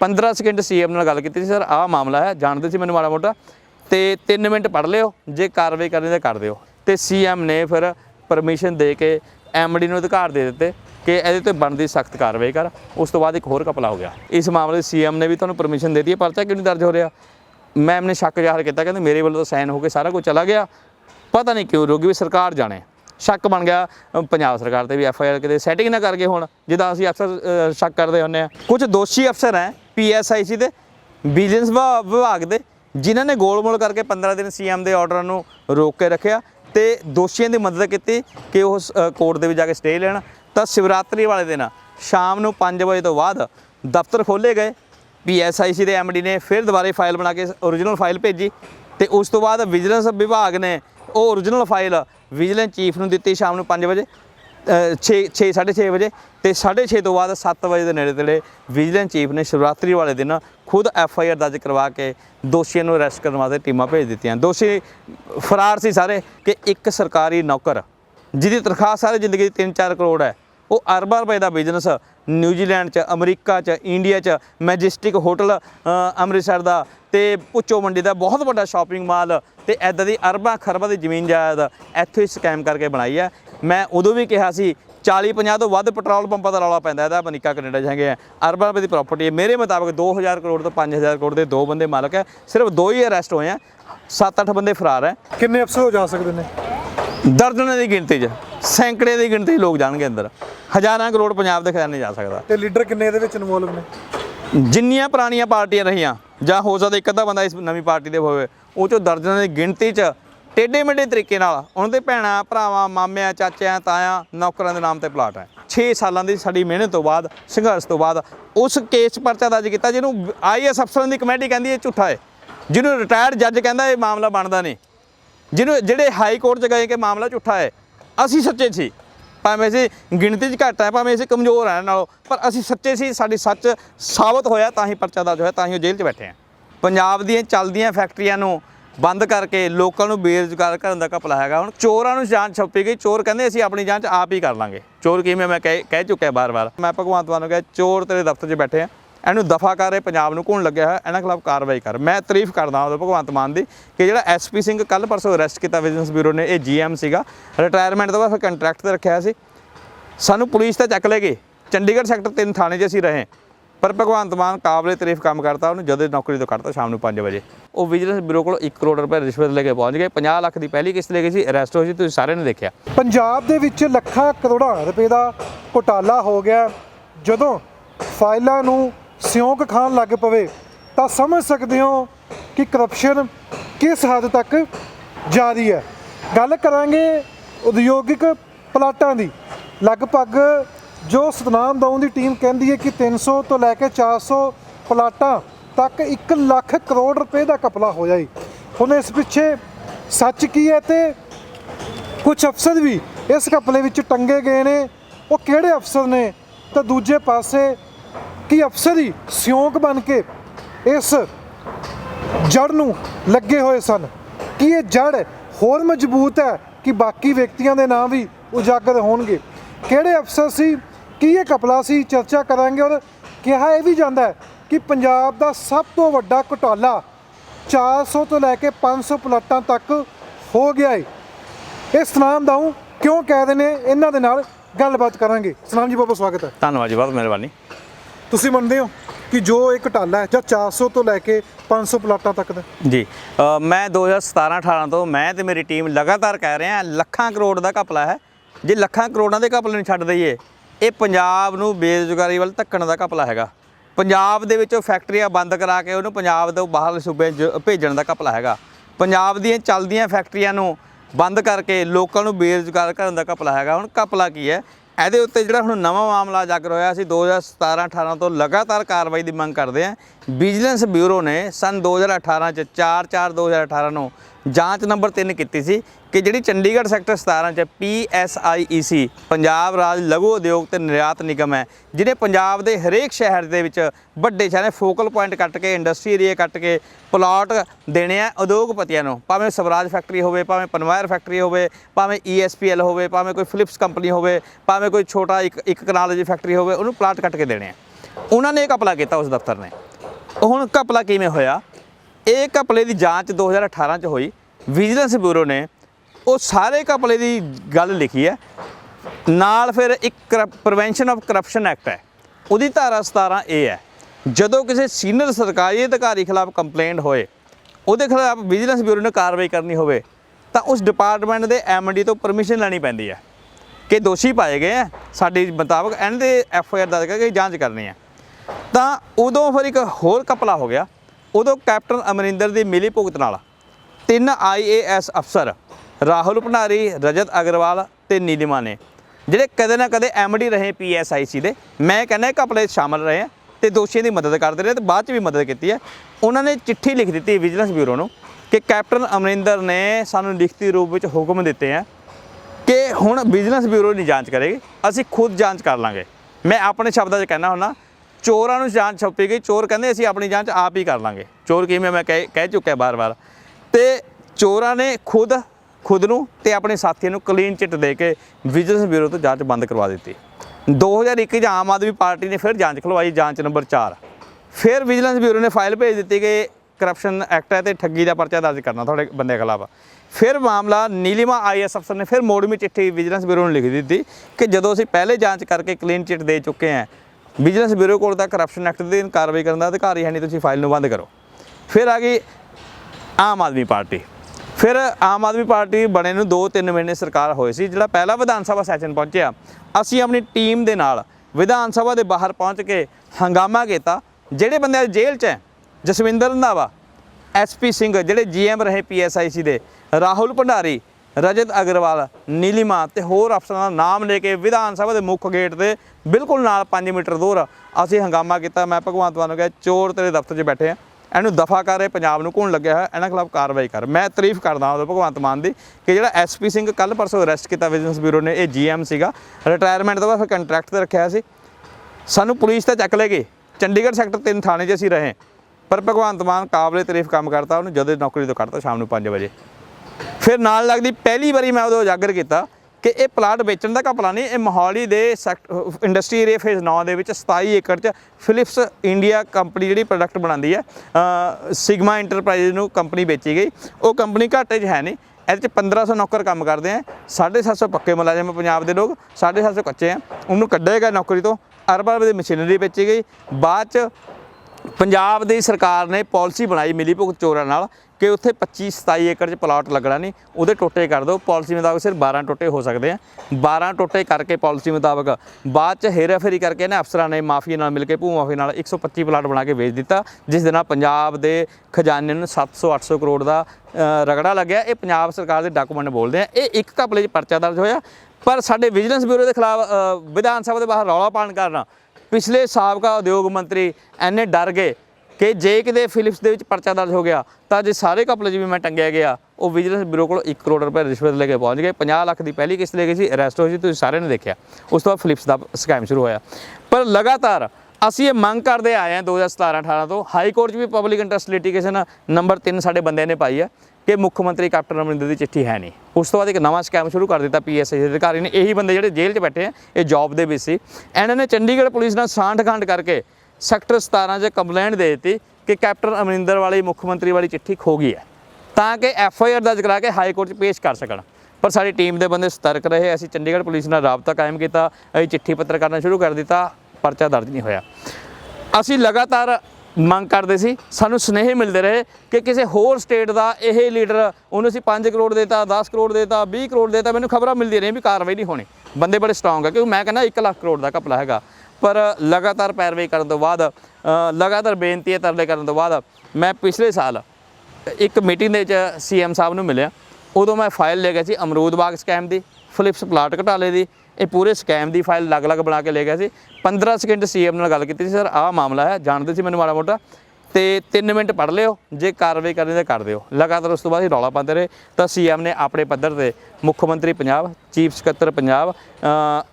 15 second CM ਨਾਲ ਗੱਲ ਕੀਤੀ ਸੀ, ਸਰ, ਆਹ ਮਾਮਲਾ ਹੈ, ਜਾਣਦੇ ਸੀ ਮੈਨੂੰ ਮਾੜਾ ਮੋਟਾ, ਤੇ 3 ਮਿੰਟ ਪੜ ਲਿਓ, ਜੇ ਕਾਰਵਾਈ ਕਰਨੀ ਤਾਂ ਕਰ ਦਿਓ। ਤੇ ਸੀਐਮ ਨੇ ਫਿਰ ਪਰਮਿਸ਼ਨ ਦੇ ਕੇ ਐਮਡੀ ਨੂੰ ਅਧਿਕਾਰ ਦੇ ਦਿੱਤੇ ਕਿ ਇਹਦੇ ਤੇ ਬਣਦੀ ਸਖਤ ਕਾਰਵਾਈ ਕਰ। ਉਸ ਤੋਂ ਬਾਅਦ ਇੱਕ ਹੋਰ ਕਪਲਾ ਹੋ ਗਿਆ। ਇਸ ਮਾਮਲੇ ਸੀਐਮ ਨੇ ਵੀ ਤੁਹਾਨੂੰ ਪਰਮਿਸ਼ਨ ਦੇ ਦਿੱਤੀ ਹੈ, ਪਰਚਾ ਕਿਉਂ ਨਹੀਂ ਦਰਜ ਹੋ ਰਿਹਾ? ਮੈਮ ਨੇ ਸ਼ੱਕ ਜ਼ਾਹਰ ਕੀਤਾ, ਕਹਿੰਦੇ ਮੇਰੇ ਵੱਲੋਂ ਤਾਂ ਸਾਈਨ ਹੋ ਕੇ ਸਾਰਾ ਕੁਝ ਚਲਾ ਗਿਆ। ਪਤਾ ਨਹੀਂ ਕਿਉਂ ਰੋਗੀ ਵੀ ਸਰਕਾਰ ਜਾਣੇ। ਸ਼ੱਕ ਬਣ ਗਿਆ ਪੰਜਾਬ ਸਰਕਾਰ ਤੇ ਵੀ ਐਫ ਆਈ ਆਰ ਕਿਤੇ ਸੈਟਿੰਗ ਨਾ ਕਰਕੇ ਹੁਣ, ਜਿੱਦਾਂ ਅਸੀਂ ਅਫਸਰ ਸ਼ੱਕ ਕਰਦੇ ਹੁੰਨੇ ਆ ਕੁਝ ਦੋਸ਼ੀ ਅਫਸਰ ਹੈ ਪੀਐਸਆਈਸੀ ਦੇ ਵਿਜੀਲੈਂਸ ਵਿਭਾ- ਵਿਭਾਗ ਦੇ, ਜਿਨ੍ਹਾਂ ਨੇ ਗੋਲਮੋਲ ਕਰਕੇ 15 ਦਿਨ ਸੀਐਮ ਦੇ ਆਰਡਰ ਨੂੰ ਰੋਕ ਕੇ ਰੱਖਿਆ ਤੇ ਦੋਸ਼ੀਆਂ ਦੀ ਮਦਦ ਕੀਤੀ ਕਿ ਉਹ ਕੋਰਟ ਦੇ ਵਿੱਚ ਜਾ ਕੇ ਸਟੇ ਲੈਣ। ਤਾਂ ਸ਼ਿਵਰਾਤਰੀ ਵਾਲੇ ਦਿਨ, ਸ਼ਾਮ ਨੂੰ 5 ਵਜੇ ਤੋਂ ਬਾਅਦ ਦਫ਼ਤਰ ਖੋਲੇ ਗਏ। ਪੀਐਸਆਈਸੀ ਦੇ ਐਮਡੀ ਨੇ ਫਿਰ ਦੁਬਾਰੇ ਫਾਈਲ ਬਣਾ ਕੇ ਓਰੀਜਨਲ ਫਾਈਲ ਭੇਜੀ ਤੇ ਉਸ ਤੋਂ ਬਾਅਦ ਵਿਜੀਲੈਂਸ ਵਿਭਾਗ ਨੇ ਉਹ ਓਰੀਜਨਲ ਫਾਈਲ ਵਿਜੀਲੈਂਸ ਚੀਫ ਨੂੰ ਦਿੱਤੀ ਸ਼ਾਮ ਨੂੰ 5 ਵਜੇ। 6 6 6:30 ਵਜੇ ਤੇ 6:30 ਤੋਂ ਬਾਅਦ 7 ਵਜੇ ਦੇ ਨੇੜੇ ਤੇੜੇ ਵਿਜੀਲੈਂਸ ਚੀਫ ਨੇ ਸ਼ਿਵਰਾਤਰੀ ਵਾਲੇ ਦਿਨ ਖੁਦ ਐਫ ਆਈ ਆਰ ਦਰਜ ਕਰਵਾ ਕੇ ਦੋਸ਼ੀਆਂ ਨੂੰ ਅਰੈਸਟ ਕਰਨ ਵਾਸਤੇ ਟੀਮਾਂ ਭੇਜ ਦਿੱਤੀਆਂ। ਦੋਸ਼ੀ ਫਰਾਰ ਸੀ ਸਾਰੇ ਕਿ ਇੱਕ ਸਰਕਾਰੀ ਨੌਕਰ, ਜਿਹਦੀ ਤਨਖਾਹ ਸਾਰੀ ਜ਼ਿੰਦਗੀ ਦੀ 3-4 ਕਰੋੜ ਹੈ। ਉਹ ਅਰਬਾਂ ਰੁਪਏ ਦਾ ਬਿਜ਼ਨਸ ਨਿਊਜ਼ੀਲੈਂਡ 'ਚ, ਅਮਰੀਕਾ 'ਚ ਇੰਡੀਆ 'ਚ ਮੈਜਿਸਟਿਕ ਹੋਟਲ ਅੰਮ੍ਰਿਤਸਰ ਦਾ ਤੇ ਪੁੱਚੋ ਮੰਡੀ ਦਾ ਬਹੁਤ ਵੱਡਾ ਸ਼ਾਪਿੰਗ ਮਾਲ ਤੇ ਐਦਾਂ ਦੀ ਅਰਬਾਂ ਖਰਬਾਂ ਦੀ ਜ਼ਮੀਨ ਜਾਇਦਾਦ ਇੱਥੋਂ ਹੀ ਸਕੈਮ ਕਰਕੇ ਬਣਾਈ ਹੈ। ਮੈਂ ਉਦੋਂ ਵੀ ਕਿਹਾ ਸੀ 40 50 ਤੋਂ ਵੱਧ ਪੈਟਰੋਲ ਪੰਪਾਂ ਦਾ ਰੌਲਾ ਪੈਂਦਾ ਇਹਦਾ, ਅਮਰੀਕਾ, ਕੈਨੇਡਾ 'ਚ ਹੈਗੇ ਆ। ਅਰਬਾਂ ਰੁਪਏ ਦੀ ਪ੍ਰਾਪਰਟੀ ਹੈ। ਮੇਰੇ ਮੁਤਾਬਕ 2000 ਕਰੋੜ ਤੋਂ 5000 ਕਰੋੜ ਦੇ ਦੋ ਬੰਦੇ ਮਾਲਕ ਹੈ। ਸਿਰਫ ਦੋ ਹੀ ਅਰੈਸਟ ਹੋਏ ਆ। 7-8 ਬੰਦੇ ਫਰਾਰ ਹੈ। ਕਿੰਨੇ ਅਫਸਰ ਹੋ ਜਾ ਸਕਦੇ ਨੇ? ਦਰਜਨਾਂ ਦੀ ਗਿਣਤੀ 'ਚ ਸੈਂਕੜੇ ਦੀ ਗਿਣਤੀ 'ਚ ਲੋਕ ਜਾਣਗੇ ਅੰਦਰ। ਹਜ਼ਾਰਾਂ ਕਰੋੜ ਪੰਜਾਬ ਦੇ ਖਜ਼ਾਨੇ ਜਾ ਸਕਦਾ। ਤੇ ਲੀਡਰ ਕਿੰਨੇ ਇਹਦੇ ਵਿੱਚ ਇਨਵੋਲਵ ਨੇ? ਜਿੰਨੀਆਂ ਪੁਰਾਣੀਆਂ ਪਾਰਟੀਆਂ ਰਹੀਆਂ ਜਾਂ ਹੋ ਸਕਦਾ ਇੱਕ ਅੱਧਾ ਬੰਦਾ ਇਸ ਨਵੀਂ ਪਾਰਟੀ ਦੇ ਹੋਵੇ ਉਹ ਚੋਂ ਦਰਜਨਾਂ ਦੀ ਗਿਣਤੀ 'ਚ ਟੇਢੇ ਮੇਢੇ ਤਰੀਕੇ ਨਾਲ ਉਹਨਾਂ ਦੇ ਭੈਣਾਂ ਭਰਾਵਾਂ ਮਾਮਿਆਂ ਚਾਚਿਆਂ ਤਾਇਆਂ ਨੌਕਰਾਂ ਦੇ ਨਾਮ ਤੇ ਪਲਾਟ ਹੈ। 6 ਸਾਲਾਂ ਦੀ ਸਾਡੀ ਮਿਹਨਤ ਤੋਂ ਬਾਅਦ ਸੰਘਰਸ਼ ਤੋਂ ਬਾਅਦ ਉਸ ਕੇਸ ਪਰਚਾ ਦਰਜ ਕੀਤਾ ਜਿਹਨੂੰ ਆਈਐਸ ਅਫਸਰਾਂ ਦੀ ਕਮੇਟੀ ਕਹਿੰਦੀ ਹੈ ਝੂਠਾ ਹੈ। ਜਿਹਨੂੰ ਰਿਟਾਇਰਡ ਜੱਜ ਕਹਿੰਦਾ ਇਹ ਮਾਮਲਾ ਬਣਦਾ ਨਹੀਂ। ਜਿਹਨੂੰ ਜਿਹੜੇ ਹਾਈ ਕੋਰਟ 'ਚ ਗਏ ਕਿ ਮਾਮਲਾ ਝੂਠਾ ਹੈ, ਅਸੀਂ ਸੱਚੇ ਸੀ। ਭਾਵੇਂ ਅਸੀਂ ਗਿਣਤੀ 'ਚ ਘੱਟ ਹੈ, ਭਾਵੇਂ ਅਸੀਂ ਕਮਜ਼ੋਰ ਹਾਂ ਇਹਨਾਂ ਨਾਲੋਂ, ਪਰ ਅਸੀਂ ਸੱਚੇ ਸੀ, ਸਾਡੀ ਸੱਚ ਸਾਬਤ ਹੋਇਆ ਤਾਂ ਹੀ ਪਰਚਾ ਦਰਜ ਹੋਇਆ, ਤਾਂ ਹੀ ਉਹ ਜੇਲ੍ਹ 'ਚ ਬੈਠੇ ਆ। ਪੰਜਾਬ ਦੀਆਂ ਚੱਲਦੀਆਂ ਫੈਕਟਰੀਆਂ ਨੂੰ ਬੰਦ ਕਰਕੇ ਲੋਕਾਂ ਨੂੰ ਬੇਰੁਜ਼ਗਾਰ ਕਰਨ ਦਾ ਘਪਲਾ ਹੈਗਾ। ਹੁਣ ਚੋਰਾਂ ਨੂੰ ਜਾਂਚ ਛੱਪੀ ਗਈ, ਚੋਰ ਕਹਿੰਦੇ ਅਸੀਂ ਆਪਣੀ ਜਾਂਚ ਆਪ ਹੀ ਕਰ ਲਾਂਗੇ। ਚੋਰ ਕਿਵੇਂ ਮੈਂ ਕਹਿ ਕਹਿ ਚੁੱਕਿਆ ਬਾਰ-ਬਾਰ। ਮੈਂ ਭਗਵੰਤ ਮਾਨ ਨੂੰ ਕਿਹਾ, ਚੋਰ ਤੇਰੇ ਦਫ਼ਤਰ 'ਚ ਬੈਠੇ ਆ। ਇਹਨੂੰ ਦਫਾ ਕਰ, ਇਹ ਪੰਜਾਬ ਨੂੰ ਘੁਣ ਲੱਗਿਆ ਹੋਇਆ, ਇਹਨਾਂ ਖਿਲਾਫ ਕਾਰਵਾਈ ਕਰ। ਮੈਂ ਤਾਰੀਫ ਕਰਦਾ ਹਾਂ ਭਗਵੰਤ ਮਾਨ ਦੀ ਕਿ ਜਿਹੜਾ ਐਸਪੀ ਸਿੰਘ ਕੱਲ ਪਰਸੋਂ ਅਰੈਸਟ ਕੀਤਾ ਵਿਜੀਲੈਂਸ ਬਿਊਰੋ ਨੇ, ਇਹ ਜੀਐਮ ਸੀਗਾ। ਰਿਟਾਇਰਮੈਂਟ ਤੋਂ ਬਾਅਦ ਫਿਰ ਕੰਟਰੈਕਟ ਤੇ ਰੱਖਿਆ ਸੀ। ਸਾਨੂੰ ਪੁਲਿਸ ਤਾਂ ਚੱਕ ਲੈ ਗਈ ਚੰਡੀਗੜ੍ਹ ਸੈਕਟਰ 3 ਥਾਣੇ 'ਚ ਅਸੀਂ ਰਹੇ। ਪਰ ਭਗਵੰਤ ਮਾਨ ਕਾਬਲੇ ਤਾਰੀਫ ਕੰਮ ਕਰਤਾ ਉਹਨੂੰ ਜਦੋਂ ਨੌਕਰੀ ਤੋਂ ਕੱਢਤਾ ਸ਼ਾਮ ਨੂੰ 5 ਵਜੇ। ਉਹ ਵਿਜੀਲੈਂਸ ਬਿਊਰੋ ਕੋਲ 1 ਕਰੋੜ ਰੁਪਏ ਰਿਸ਼ਵਤ ਲੈ ਕੇ ਪਹੁੰਚ ਗਏ। 50 ਲੱਖ ਦੀ ਪਹਿਲੀ ਕਿਸ਼ਤ ਲੈ ਗਈ ਸੀ, ਅਰੈਸਟ ਹੋਈ ਸੀ, ਤੁਸੀਂ ਸਾਰਿਆਂ ਨੇ ਦੇਖਿਆ। ਪੰਜਾਬ ਦੇ ਵਿੱਚ ਲੱਖਾਂ ਕਰੋੜਾਂ ਰੁਪਏ ਦਾ ਘੁਟਾਲਾ ਹੋ ਗਿਆ। ਜਦੋਂ ਫਾਈਲਾਂ ਨੂੰ ਸਿਉਂਕ ਖਾਣ ਲੱਗ ਪਵੇ, ਤਾਂ ਸਮਝ ਸਕਦੇ ਹੋ ਕਿ ਕਰਪਸ਼ਨ ਕਿਸ ਹੱਦ ਤੱਕ ਜਾਰੀ ਹੈ। ਗੱਲ ਕਰਾਂਗੇ ਉਦਯੋਗਿਕ ਪਲਾਟਾਂ ਦੀ। ਲਗਭਗ ਜੋ ਸਤਨਾਮ ਦਊਂ ਦੀ ਟੀਮ ਕਹਿੰਦੀ ਹੈ ਕਿ 300 ਤੋਂ ਲੈ ਕੇ 400 ਪਲਾਟਾਂ ਤੱਕ 1 ਲੱਖ ਕਰੋੜ ਰੁਪਏ ਦਾ ਕਪਲਾ ਹੋ ਈ ਹੁਣ ਇਸ ਪਿੱਛੇ ਸੱਚ ਕੀ ਹੈ ਤੇ ਕੁਝ ਅਫਸਰ ਵੀ ਇਸ ਘਪਲੇ ਵਿੱਚ ਟੰਗੇ ਗਏ ਨੇ। ਉਹ ਕਿਹੜੇ ਅਫਸਰ ਨੇ? ਤਾਂ ਦੂਜੇ ਪਾਸੇ ਕਿ ਅਫਸਰ ਹੀ ਸਿਉਂਕ ਬਣ ਕੇ ਇਸ ਜੜ ਨੂੰ ਲੱਗੇ ਹੋਏ ਸਨ। ਕੀ ਇਹ ਜੜ ਹੋਰ ਮਜ਼ਬੂਤ ਹੈ ਕਿ ਬਾਕੀ ਵਿਅਕਤੀਆਂ ਦੇ ਨਾਮ ਵੀ ਉਜਾਗਰ ਹੋਣਗੇ? ਕਿਹੜੇ ਅਫਸਰ ਸੀ? ਕੀ ਇਹ ਕਪਲਾ ਸੀ? ਚਰਚਾ ਕਰਾਂਗੇ ਔਰ ਕਿਹਾ ਇਹ ਵੀ ਜਾਂਦਾ ਹੈ ਕਿ ਪੰਜਾਬ ਦਾ ਸਭ ਤੋਂ ਵੱਡਾ ਘੁਟਾਲਾ 400 ਤੋਂ ਲੈ ਕੇ 500 ਪਲਾਟਾਂ ਤੱਕ ਹੋ ਗਿਆ ਹੈ ਇਹ ਸਤਨਾਮ ਦਾਊ ਕਿਉਂ ਕਹਿ ਨੇ? ਇਹਨਾਂ ਦੇ ਨਾਲ ਗੱਲਬਾਤ ਕਰਾਂਗੇ। ਸਤਨਾਮ ਜੀ ਬਹੁਤ ਬਹੁਤ ਸਵਾਗਤ ਹੈ। ਧੰਨਵਾਦ ਜੀ, ਬਹੁਤ ਮਿਹਰਬਾਨੀ। ਤੁਸੀਂ ਮੰਨਦੇ ਹੋ ਕਿ ਜੋ ਇਹ ਘਟਾਲਾ ਹੈ ਜਾਂ 400 ਤੋਂ ਲੈ ਕੇ 500 ਪਲਾਟਾਂ ਤੱਕ ਦਾ? ਜੀ ਅ, ਮੈਂ 2017-18 ਤੋਂ ਮੈਂ ਤੇ ਮੇਰੀ ਟੀਮ ਲਗਾਤਾਰ ਕਹਿ ਰਹੇ ਹਾਂ ਲੱਖਾਂ ਕਰੋੜ ਦਾ ਘਪਲਾ ਹੈ। ਜੇ ਲੱਖਾਂ ਕਰੋੜਾਂ ਦੇ ਘਪਲੇ ਨੂੰ ਛੱਡ ਦਈਏ ਇਹ ਪੰਜਾਬ ਨੂੰ ਬੇਰੁਜ਼ਗਾਰੀ ਵੱਲ ਧੱਕਣ ਦਾ ਘਪਲਾ ਹੈਗਾ। ਪੰਜਾਬ ਦੇ ਵਿੱਚੋਂ ਫੈਕਟਰੀਆਂ ਬੰਦ ਕਰਾ ਕੇ ਉਹਨੂੰ ਪੰਜਾਬ ਤੋਂ ਬਾਹਰਲੇ ਸੂਬੇ 'ਚ ਭੇਜਣ ਦਾ ਘਪਲਾ ਹੈਗਾ। ਪੰਜਾਬ ਦੀਆਂ ਚੱਲਦੀਆਂ ਫੈਕਟਰੀਆਂ ਨੂੰ ਬੰਦ ਕਰਕੇ ਲੋਕਾਂ ਨੂੰ ਬੇਰੁਜ਼ਗਾਰ ਕਰਨ ਦਾ ਘਪਲਾ ਹੈਗਾ। ਹੁਣ ਘਪਲਾ ਕੀ ਹੈ? ਇਹਦੇ ਉੱਤੇ ਜਿਹੜਾ ਹੁਣ ਨਵਾਂ ਮਾਮਲਾ ਜਾਗਰ ਹੋਇਆ ਸੀ 2017-18 ਤੋਂ ਲਗਾਤਾਰ ਕਾਰਵਾਈ ਦੀ ਮੰਗ ਕਰਦੇ ਆ। ਵਿਜੀਲੈਂਸ ਬਿਊਰੋ ਨੇ ਸਨ 2018 ਚ 4-4-2018 ਨੂੰ ਜਾਂਚ ਨੰਬਰ 3 ਕੀਤੀ ਸੀ ਕਿ ਜਿਹੜੀ ਚੰਡੀਗੜ੍ਹ ਸੈਕਟਰ 17 ਚ PSIEC ਪੰਜਾਬ ਰਾਜ ਲਘੂ ਉਦਯੋਗ ਤੇ ਨਿਰਯਾਤ ਨਿਗਮ ਹੈ, ਜਿਹਨੇ ਪੰਜਾਬ ਦੇ ਹਰੇਕ ਸ਼ਹਿਰ ਦੇ ਵਿੱਚ ਵੱਡੇ ਸ਼ਹਿਰਾਂ ਫੋਕਲ ਪੁਆਇੰਟ ਕੱਟ ਕੇ ਇੰਡਸਟਰੀ ਏਰੀਆ ਕੱਟ ਕੇ ਪਲਾਟ ਦੇਣੇ ਆ ਉਦਯੋਗਪਤੀਆਂ ਨੂੰ। ਭਾਵੇਂ ਸਵਰਾਜ ਫੈਕਟਰੀ ਹੋਵੇ, ਭਾਵੇਂ ਪਨਵਾਇਰ ਫੈਕਟਰੀ ਹੋਵੇ, ਭਾਵੇਂ ESPL ਹੋਵੇ, ਭਾਵੇਂ ਕੋਈ ਫਿਲਿਪਸ ਕੰਪਨੀ ਹੋਵੇ, ਭਾਵੇਂ ਕੋਈ ਛੋਟਾ ਇੱਕ ਇੱਕ ਕਨਾਲ ਦੀ ਫੈਕਟਰੀ ਹੋਵੇ, ਉਹਨੂੰ ਪਲਾਟ ਕੱਟ ਕੇ ਦੇਣੇ ਆ। ਉਹਨਾਂ ਨੇ ਇੱਕ ਅਪਲਾ ਕੀਤਾ ਉਸ ਦਫ਼ਤਰ ਨੇ। ਹੁਣ ਘਪਲਾ ਕਿਵੇਂ ਹੋਇਆ? ਇਹ ਘਪਲੇ ਦੀ ਜਾਂਚ 2018 ਚ ਹੋਈ। ਵਿਜੀਲੈਂਸ ਬਿਊਰੋ ਨੇ ਉਹ ਸਾਰੇ ਘਪਲੇ ਦੀ ਗੱਲ ਲਿਖੀ ਹੈ। ਨਾਲ ਫਿਰ ਇੱਕ ਪ੍ਰੀਵੈਂਸ਼ਨ ਆਫ ਕਰਪਸ਼ਨ ਐਕਟ ਹੈ। ਉਹਦੀ ਧਾਰਾ 17 ਇਹ ਹੈ। ਜਦੋਂ ਕਿਸੇ ਸੀਨੀਅਰ ਸਰਕਾਰੀ ਅਧਿਕਾਰੀ ਖਿਲਾਫ ਕੰਪਲੇਂਟ ਹੋਏ, ਉਹਦੇ ਖਿਲਾਫ ਵਿਜੀਲੈਂਸ ਬਿਊਰੋ ਨੇ ਕਾਰਵਾਈ ਕਰਨੀ ਹੋਵੇ, ਤਾਂ ਉਸ ਡਿਪਾਰਟਮੈਂਟ ਦੇ ਐਮਡੀ ਤੋਂ ਪਰਮਿਸ਼ਨ ਲੈਣੀ ਪੈਂਦੀ ਹੈ ਕਿ ਦੋਸ਼ੀ ਪਾਏ ਗਏ ਆ ਸਾਡੇ ਮੁਤਾਬਕ ਇਹਨਾਂ ਦੇ ਐਫ ਆਈ ਆਰ ਦਰਜ ਕਰਕੇ ਜਾਂਚ ਕਰਨੀ ਹੈ। ਤਾਂ ਉਦੋਂ ਫਿਰ ਇੱਕ ਹੋਰ ਕਪਲਾ ਹੋ ਗਿਆ। ਉਦੋਂ ਕੈਪਟਨ ਅਮਰਿੰਦਰ ਦੀ ਮਿਲੀ ਭੁਗਤ ਨਾਲ ਤਿੰਨ ਆਈਏਐਸ ਅਫਸਰ ਰਾਹੁਲ ਭੰਡਾਰੀ, ਰਜਤ ਅਗਰਵਾਲ ਤੇ ਨੀਲਿਮਾ ਨੇ, ਜਿਹੜੇ ਕਦੇ ਨਾ ਕਦੇ ਐਮਡੀ ਰਹੇ ਪੀਐਸਆਈਸੀ ਦੇ। ਮੈਂ ਕਹਿੰਦਾ ਇਹ ਘਪਲੇ 'ਚ ਸ਼ਾਮਲ ਰਹੇ ਆ ਤੇ ਦੋਸ਼ੀਆਂ ਦੀ ਮਦਦ ਕਰਦੇ ਰਹੇ ਤੇ ਬਾਅਦ ਚ ਵੀ ਮਦਦ ਕੀਤੀ ਹੈ ਉਹਨਾਂ ਨੇ ਚਿੱਠੀ ਲਿਖ ਦਿੱਤੀ ਵਿਜੀਲੈਂਸ ਬਿਊਰੋ ਨੂੰ ਕਿ ਕੈਪਟਨ ਅਮਰਿੰਦਰ ਨੇ ਸਾਨੂੰ ਲਿਖਤੀ ਰੂਪ ਵਿੱਚ ਹੁਕਮ ਦਿੱਤੇ ਆ ਕਿ ਹੁਣ ਵਿਜੀਲੈਂਸ ਬਿਊਰੋ ਨਹੀਂ ਜਾਂਚ ਕਰੇਗੀ, ਅਸੀਂ ਖੁਦ ਜਾਂਚ ਕਰ ਲਾਂਗੇ। ਮੈਂ ਆਪਣੇ ਸ਼ਬਦਾਂ 'ਚ ਕਹਿਣਾ ਹੁੰਦਾ ਚੋਰਾਂ ਨੂੰ ਜਾਂਚ ਛੁਪੀ ਗਈ। ਚੋਰ ਕਹਿੰਦੇ, ਅਸੀਂ ਆਪਣੀ ਜਾਂਚ ਆਪ ਹੀ ਕਰ ਲਾਂਗੇ। ਚੋਰ ਕਿਵੇਂ ਮੈਂ ਕਹਿ ਕਹਿ ਚੁੱਕਿਆ ਬਾਰ-ਬਾਰ। ਤੇ ਚੋਰਾਂ ਨੇ ਖੁਦ ਖੁਦ ਨੂੰ ਤੇ ਆਪਣੇ ਸਾਥੀਆਂ ਨੂੰ ਕਲੀਨ ਚਿੱਟ ਦੇ ਕੇ ਵਿਜੀਲੈਂਸ ਬਿਊਰੋ ਤੋਂ ਜਾਂਚ ਬੰਦ ਕਰਵਾ ਦਿੱਤੀ। 2001 ਚ ਆਮ ਆਦਮੀ ਪਾਰਟੀ ਨੇ ਫਿਰ ਜਾਂਚ ਖਲਵਾਈ, ਜਾਂਚ ਨੰਬਰ 4 ਫਿਰ ਵਿਜੀਲੈਂਸ ਬਿਊਰੋ ਨੇ ਫਾਈਲ ਭੇਜ ਦਿੱਤੀ ਕਿ ਕਰਪਸ਼ਨ ਐਕਟ ਹੈ ਤੇ ਠੱਗੀ ਦਾ ਪਰਚਾ ਦਰਜ ਕਰਨਾ ਤੁਹਾਡੇ ਬੰਦੇ ਖਿਲਾਫ। ਫਿਰ ਮਾਮਲਾ ਨੀਲਿਮਾ ਆਈਐਸ ਅਫਸਰ ਨੇ ਫਿਰ ਮੋੜਵੀਂ ਚਿੱਠੀ ਵਿਜੀਲੈਂਸ ਬਿਊਰੋ ਨੂੰ ਲਿਖ ਦਿੱਤੀ ਕਿ ਜਦੋਂ ਅਸੀਂ ਪਹਿਲੇ ਜਾਂਚ ਕਰਕੇ ਕਲੀਨ ਚਿੱਟ ਦੇ ਚੁੱਕੇ ਹਾਂ ਵਿਜੀਲੈਂਸ ਬਿਊਰੋ ਕੋਲ ਤਾਂ ਕਰਪਸ਼ਨ ਐਕਟ ਦੇ ਕਾਰਵਾਈ ਕਰਨ ਦਾ ਅਧਿਕਾਰ ਹੀ ਹੈ ਨਹੀਂ, ਤੁਸੀਂ ਫਾਈਲ ਨੂੰ ਬੰਦ ਕਰੋ। ਫਿਰ ਆ ਗਈ ਆਮ ਆਦਮੀ ਪਾਰਟੀ। ਫਿਰ ਆਮ ਆਦਮੀ ਪਾਰਟੀ ਬਣੇ ਨੂੰ 2-3 ਮਹੀਨੇ ਸਰਕਾਰ ਹੋਏ ਸੀ, ਜਿਹੜਾ ਪਹਿਲਾ ਵਿਧਾਨ ਸਭਾ ਸੈਸ਼ਨ ਪਹੁੰਚਿਆ। ਅਸੀਂ ਆਪਣੀ ਟੀਮ ਦੇ ਨਾਲ ਵਿਧਾਨ ਸਭਾ ਦੇ ਬਾਹਰ ਪਹੁੰਚ ਕੇ ਹੰਗਾਮਾ ਕੀਤਾ। ਜਿਹੜੇ ਬੰਦੇ ਜੇਲ੍ਹ 'ਚ ਹੈ, ਜਸਵਿੰਦਰ ਰੰਧਾਵਾ ਐਸਪੀ ਸਿੰਘ, ਜਿਹੜੇ ਜੀਐਮ ਰਹੇ ਪੀਐਸਆਈਸੀ ਦੇ, ਰਾਹੁਲ ਭੰਡਾਰੀ ਰਜਤ ਅਗਰਵਾਲ, ਨੀਲਿਮਾ ਤੇ ਹੋਰ ਅਫਸਰਾਂ ਦਾ ਨਾਮ ਲੈ ਕੇ ਵਿਧਾਨ ਸਭਾ ਦੇ ਮੁੱਖ ਗੇਟ ਦੇ ਬਿਲਕੁਲ ਨਾਲ 5 ਮੀਟਰ ਦੂਰ ਅਸੀਂ ਹੰਗਾਮਾ ਕੀਤਾ। ਮੈਂ ਭਗਵੰਤ ਮਾਨ ਨੂੰ ਕਿਹਾ, ਚੋਰ ਤੇਰੇ ਦਫ਼ਤਰ 'ਚ ਬੈਠੇ ਆ। ਇਹਨੂੰ ਦਫਾ ਕਰ, ਇਹ ਪੰਜਾਬ ਨੂੰ ਘੁਣ ਲੱਗਿਆ ਹੋਇਆ, ਇਹਨਾਂ ਖਿਲਾਫ ਕਾਰਵਾਈ ਕਰ। ਮੈਂ ਤਾਰੀਫ ਕਰਦਾ ਹਾਂ ਭਗਵੰਤ ਮਾਨ ਦੀ ਕਿ ਜਿਹੜਾ ਐਸਪੀ ਸਿੰਘ ਕੱਲ ਪਰਸੋਂ ਅਰੈਸਟ ਕੀਤਾ ਵਿਜੀਲੈਂਸ ਬਿਊਰੋ ਨੇ, ਇਹ ਜੀਐਮ ਸੀਗਾ। ਰਿਟਾਇਰਮੈਂਟ ਤੋਂ ਬਾਅਦ ਫਿਰ ਕੰਟਰੈਕਟ ਤੇ ਰੱਖਿਆ ਸੀ। ਸਾਨੂੰ ਪੁਲਿਸ ਤਾਂ ਚੱਕ ਲੈ ਗਈ ਚੰਡੀਗੜ੍ਹ ਸੈਕਟਰ 3 ਥਾਣੇ 'ਚ ਅਸੀਂ ਰਹੇ। ਪਰ ਭਗਵੰਤ ਮਾਨ ਕਾਬਲੇ ਤਾਰੀਫ ਕੰਮ ਕਰਤਾ, ਉਹਨੂੰ ਜਦੋਂ ਨੌਕਰੀ ਤੋਂ ਕੱਢਤਾ, ਸ਼ਾਮ ਨੂੰ 5 ਵਜੇ। ਫਿਰ ਨਾਲ ਲੱਗਦੀ ਪਹਿਲੀ ਵਾਰੀ ਮੈਂ ਉਦੋਂ ਉਜਾਗਰ ਕੀਤਾ ਕਿ ਇਹ ਪਲਾਟ ਵੇਚਣ ਦਾ ਘਪਲਾ ਨਹੀਂ, ਇਹ ਮੋਹਾਲੀ ਦੇ ਇੰਡਸਟਰੀ ਏਰੀਆ ਫੇਜ਼ 9 ਦੇ ਵਿੱਚ 27 ਏਕੜ 'ਚ ਫਿਲਿਪਸ ਇੰਡੀਆ ਕੰਪਨੀ ਜਿਹੜੀ ਪ੍ਰੋਡਕਟ ਬਣਾਉਂਦੀ ਹੈ ਸਿਗਮਾ ਇੰਟਰਪ੍ਰਾਈਜ਼ ਨੂੰ ਕੰਪਨੀ ਵੇਚੀ ਗਈ। ਉਹ ਕੰਪਨੀ ਘਾਟੇ 'ਚ ਹੈ ਨਹੀਂ, ਇਹਦੇ 'ਚ 1500 ਨੌਕਰ ਕੰਮ ਕਰਦੇ ਆ 750 ਪੱਕੇ ਮੁਲਾਜ਼ਮ ਪੰਜਾਬ ਦੇ ਲੋਕ 750 ਕੱਚੇ ਆ। ਉਹਨੂੰ ਕੱਢਿਆ ਗਿਆ ਨੌਕਰੀ ਤੋਂ, ਅਰਬਾਂ ਰੁਪਏ ਦੀ ਮਸ਼ੀਨਰੀ ਵੇਚੀ ਗਈ। ਬਾਅਦ 'ਚ ਪੰਜਾਬ ਦੀ ਸਰਕਾਰ ਨੇ ਪਾਲਿਸੀ ਬਣਾਈ ਮਿਲੀ ਭੁਗਤ ਚੋਰਾਂ ਨਾਲ ਕਿ ਉੱਥੇ 25 27 ਏਕੜ 'ਚ ਪਲਾਟ ਲੱਗਣਾ ਨਹੀਂ, ਉਹਦੇ ਟੋਟੇ ਕਰ ਦਿਓ। ਪਾਲਿਸੀ ਮੁਤਾਬਕ ਸਿਰਫ 12 ਟੋਟੇ ਹੋ ਸਕਦੇ ਆ। 12 ਟੋਟੇ ਕਰਕੇ ਪਾਲਿਸੀ ਮੁਤਾਬਕ ਬਾਅਦ 'ਚ ਹੇਰਾਫੇਰੀ ਕਰਕੇ ਨਾ ਅਫਸਰਾਂ ਨੇ ਮਾਫੀਆ ਨਾਲ ਮਿਲ ਕੇ ਭੂ ਮਾਫੀ ਨਾਲ 125 ਪਲਾਟ ਬਣਾ ਕੇ ਵੇਚ ਦਿੱਤਾ, ਜਿਸ ਦੇ ਨਾਲ ਪੰਜਾਬ ਦੇ ਖਜ਼ਾਨੇ ਨੂੰ 700 800 ਕਰੋੜ ਦਾ ਰਗੜਾ ਲੱਗਿਆ। ਇਹ ਪੰਜਾਬ ਸਰਕਾਰ ਦੇ ਡਾਕੂਮੈਂਟ ਬੋਲਦੇ ਆ। ਇਹ ਇੱਕ ਘਪਲੇ 'ਚ ਪਰਚਾ ਦਰਜ ਹੋਇਆ। ਪਰ ਸਾਡੇ ਵਿਜੀਲੈਂਸ ਬਿਊਰੋ ਦੇ ਖਿਲਾਫ ਵਿਧਾਨ ਸਭਾ ਦੇ ਬਾਹਰ ਰੌਲਾ ਪਾਉਣ ਕਾਰਨ ਪਿਛਲੇ ਸਾਬਕਾ ਉਦਯੋਗ ਮੰਤਰੀ ਐਨੇ ਡਰ ਗਏ ਕਿ ਜੇ ਕਿਤੇ ਫਿਲਿਪਸ ਦੇ ਵਿੱਚ ਪਰਚਾ ਦਰਜ ਹੋ ਗਿਆ, ਤਾਂ ਜੇ ਸਾਰੇ ਘਪਲੇ 'ਚ ਵੀ ਮੈਂ ਟੰਗਿਆ ਗਿਆ, ਉਹ ਵਿਜੀਲੈਂਸ ਬਿਊਰੋ ਕੋਲ 1 ਕਰੋੜ ਰੁਪਏ ਰਿਸ਼ਵਤ ਲੈ ਕੇ ਪਹੁੰਚ ਗਏ। 50 ਲੱਖ ਦੀ ਪਹਿਲੀ ਕਿਸ਼ਤ ਲੈ ਗਏ ਸੀ ਅਰੈਸਟ ਹੋਈ ਸੀ, ਤੁਸੀਂ ਸਾਰਿਆਂ ਨੇ ਦੇਖਿਆ। ਉਸ ਤੋਂ ਬਾਅਦ ਫਿਲਿਪਸ ਦਾ ਸਕੈਮ ਸ਼ੁਰੂ ਹੋਇਆ। ਪਰ ਲਗਾਤਾਰ ਅਸੀਂ ਇਹ ਮੰਗ ਕਰਦੇ ਆਏ ਹਾਂ 2017 18 ਤੋਂ ਹਾਈ ਕੋਰਟ 'ਚ ਵੀ ਪਬਲਿਕ ਇੰਟਰਸਟ ਲਿਟੀਗੇਸ਼ਨ ਨੰਬਰ 3 ਸਾਡੇ ਬੰਦਿਆਂ ਨੇ ਪਾਈ ਹੈ ਕਿ ਮੁੱਖ ਮੰਤਰੀ ਕੈਪਟਨ ਅਮਰਿੰਦਰ ਦੀ ਚਿੱਠੀ ਹੈ ਨਹੀਂ। ਉਸ ਤੋਂ ਬਾਅਦ ਇੱਕ ਨਵਾਂ ਸਕੈਮ ਸ਼ੁਰੂ ਕਰ ਦਿੱਤਾ ਪੀਐਸਆਈ ਦੇ ਅਧਿਕਾਰੀ ਨੇ। ਇਹੀ ਬੰਦੇ ਜਿਹੜੇ ਜੇਲ੍ਹ 'ਚ ਬੈਠੇ ਆ, ਇਹ ਜੌਬ ਦੇ ਵਿੱਚ ਸੀ। ਇਹਨਾਂ ਨੇ ਚੰਡੀਗੜ੍ਹ ਪੁਲਿਸ ਨਾਲ ਸਾਂਠ-ਗਾਂਠ ਕਰਕੇ ਸੈਕਟਰ 17 'ਚ ਕੰਪਲੇਂਟ ਦੇ ਦਿੱਤੀ ਕਿ ਕੈਪਟਨ ਅਮਰਿੰਦਰ ਵਾਲੀ ਮੁੱਖ ਮੰਤਰੀ ਵਾਲੀ ਚਿੱਠੀ ਖੋ ਗਈ ਹੈ, ਤਾਂ ਕਿ ਐਫ ਆਈ ਆਰ ਦਰਜ ਕਰਾ ਕੇ ਹਾਈ ਕੋਰਟ 'ਚ ਪੇਸ਼ ਕਰ ਸਕਣ। ਪਰ ਸਾਡੀ ਟੀਮ ਦੇ ਬੰਦੇ ਸਤਰਕ ਰਹੇ, ਅਸੀਂ ਚੰਡੀਗੜ੍ਹ ਪੁਲਿਸ ਨਾਲ ਰਾਬਤਾ ਕਾਇਮ ਕੀਤਾ, ਅਸੀਂ ਚਿੱਠੀ ਪੱਤਰ ਕਰਨਾ ਸ਼ੁਰੂ ਕਰ ਦਿੱਤਾ, ਪਰਚਾ ਦਰਜ ਨਹੀਂ ਹੋਇਆ। ਅਸੀਂ ਲਗਾਤਾਰ ਮੰਗ ਕਰਦੇ ਸੀ, ਸਾਨੂੰ ਸੁਨੇਹੇ ਮਿਲਦੇ ਰਹੇ ਕਿ ਕਿਸੇ ਹੋਰ ਸਟੇਟ ਦਾ ਇਹ ਲੀਡਰ, ਉਹਨੂੰ ਅਸੀਂ 5 ਕਰੋੜ ਦੇਤਾ 10 ਕਰੋੜ ਦੇਤਾ 20 ਕਰੋੜ ਦੇਤਾ, ਮੈਨੂੰ ਖਬਰਾਂ ਮਿਲਦੀਆਂ ਰਹੀਆਂ ਵੀ ਕਾਰਵਾਈ ਨਹੀਂ ਹੋਣੀ। ਬੰਦੇ ਬੜੇ ਸਟਰੋਂਗ ਆ, ਕਿਉਂਕਿ ਮੈਂ ਕਹਿੰਦਾ 1 ਲੱਖ ਕਰੋੜ ਦਾ ਘਪਲਾ ਹੈਗਾ। ਪਰ ਲਗਾਤਾਰ ਪੈਰਵਾਈ ਕਰਨ ਤੋਂ ਬਾਅਦ ਲਗਾਤਾਰ ਬੇਨਤੀ ਤਰਲੇ ਕਰਨ ਤੋਂ ਬਾਅਦ, ਮੈਂ ਪਿਛਲੇ ਸਾਲ ਇੱਕ ਮੀਟਿੰਗ ਦੇ ਵਿੱਚ ਸੀਐਮ ਸਾਹਿਬ ਨੂੰ ਮਿਲਿਆ। ਉਦੋਂ ਮੈਂ ਫਾਈਲ ਲੈ ਗਿਆ ਸੀ ਅਮਰੂਦ ਬਾਗ ਸਕੈਮ ਦੀ, ਫਲਿਪਸ ਪਲਾਟ ਘਟਾਲੇ ਦੀ, ਇਹ ਪੂਰੇ ਸਕੈਮ ਦੀ ਫਾਈਲ ਅਲੱਗ-ਅਲੱਗ ਬਣਾ ਕੇ ਲੈ ਗਿਆ ਸੀ। 15 ਸਕਿੰਟ ਸੀਐਮ ਨਾਲ ਗੱਲ ਕੀਤੀ ਸੀ, ਸਰ, ਆਹ ਮਾਮਲਾ ਹੈ, ਜਾਣਦੇ ਸੀ ਮੈਨੂੰ ਮਾੜਾ ਮੋਟਾ ਤੇ 3 ਮਿੰਟ ਪੜ੍ਹ ਲਿਓ, ਜੇ ਕਾਰਵਾਈ ਕਰਨੀ ਤਾਂ ਕਰ ਦਿਓ। ਲਗਾਤਾਰ ਉਸ ਤੋਂ ਬਾਅਦ ਹੀ ਰੌਲਾ ਪਾਉਂਦੇ ਰਹੇ। ਤਾਂ ਸੀਐਮ ਨੇ ਆਪਣੇ ਪੱਧਰ ਤੇ ਮੁੱਖ ਮੰਤਰੀ ਪੰਜਾਬ, ਚੀਫ ਸਕੱਤਰ ਪੰਜਾਬ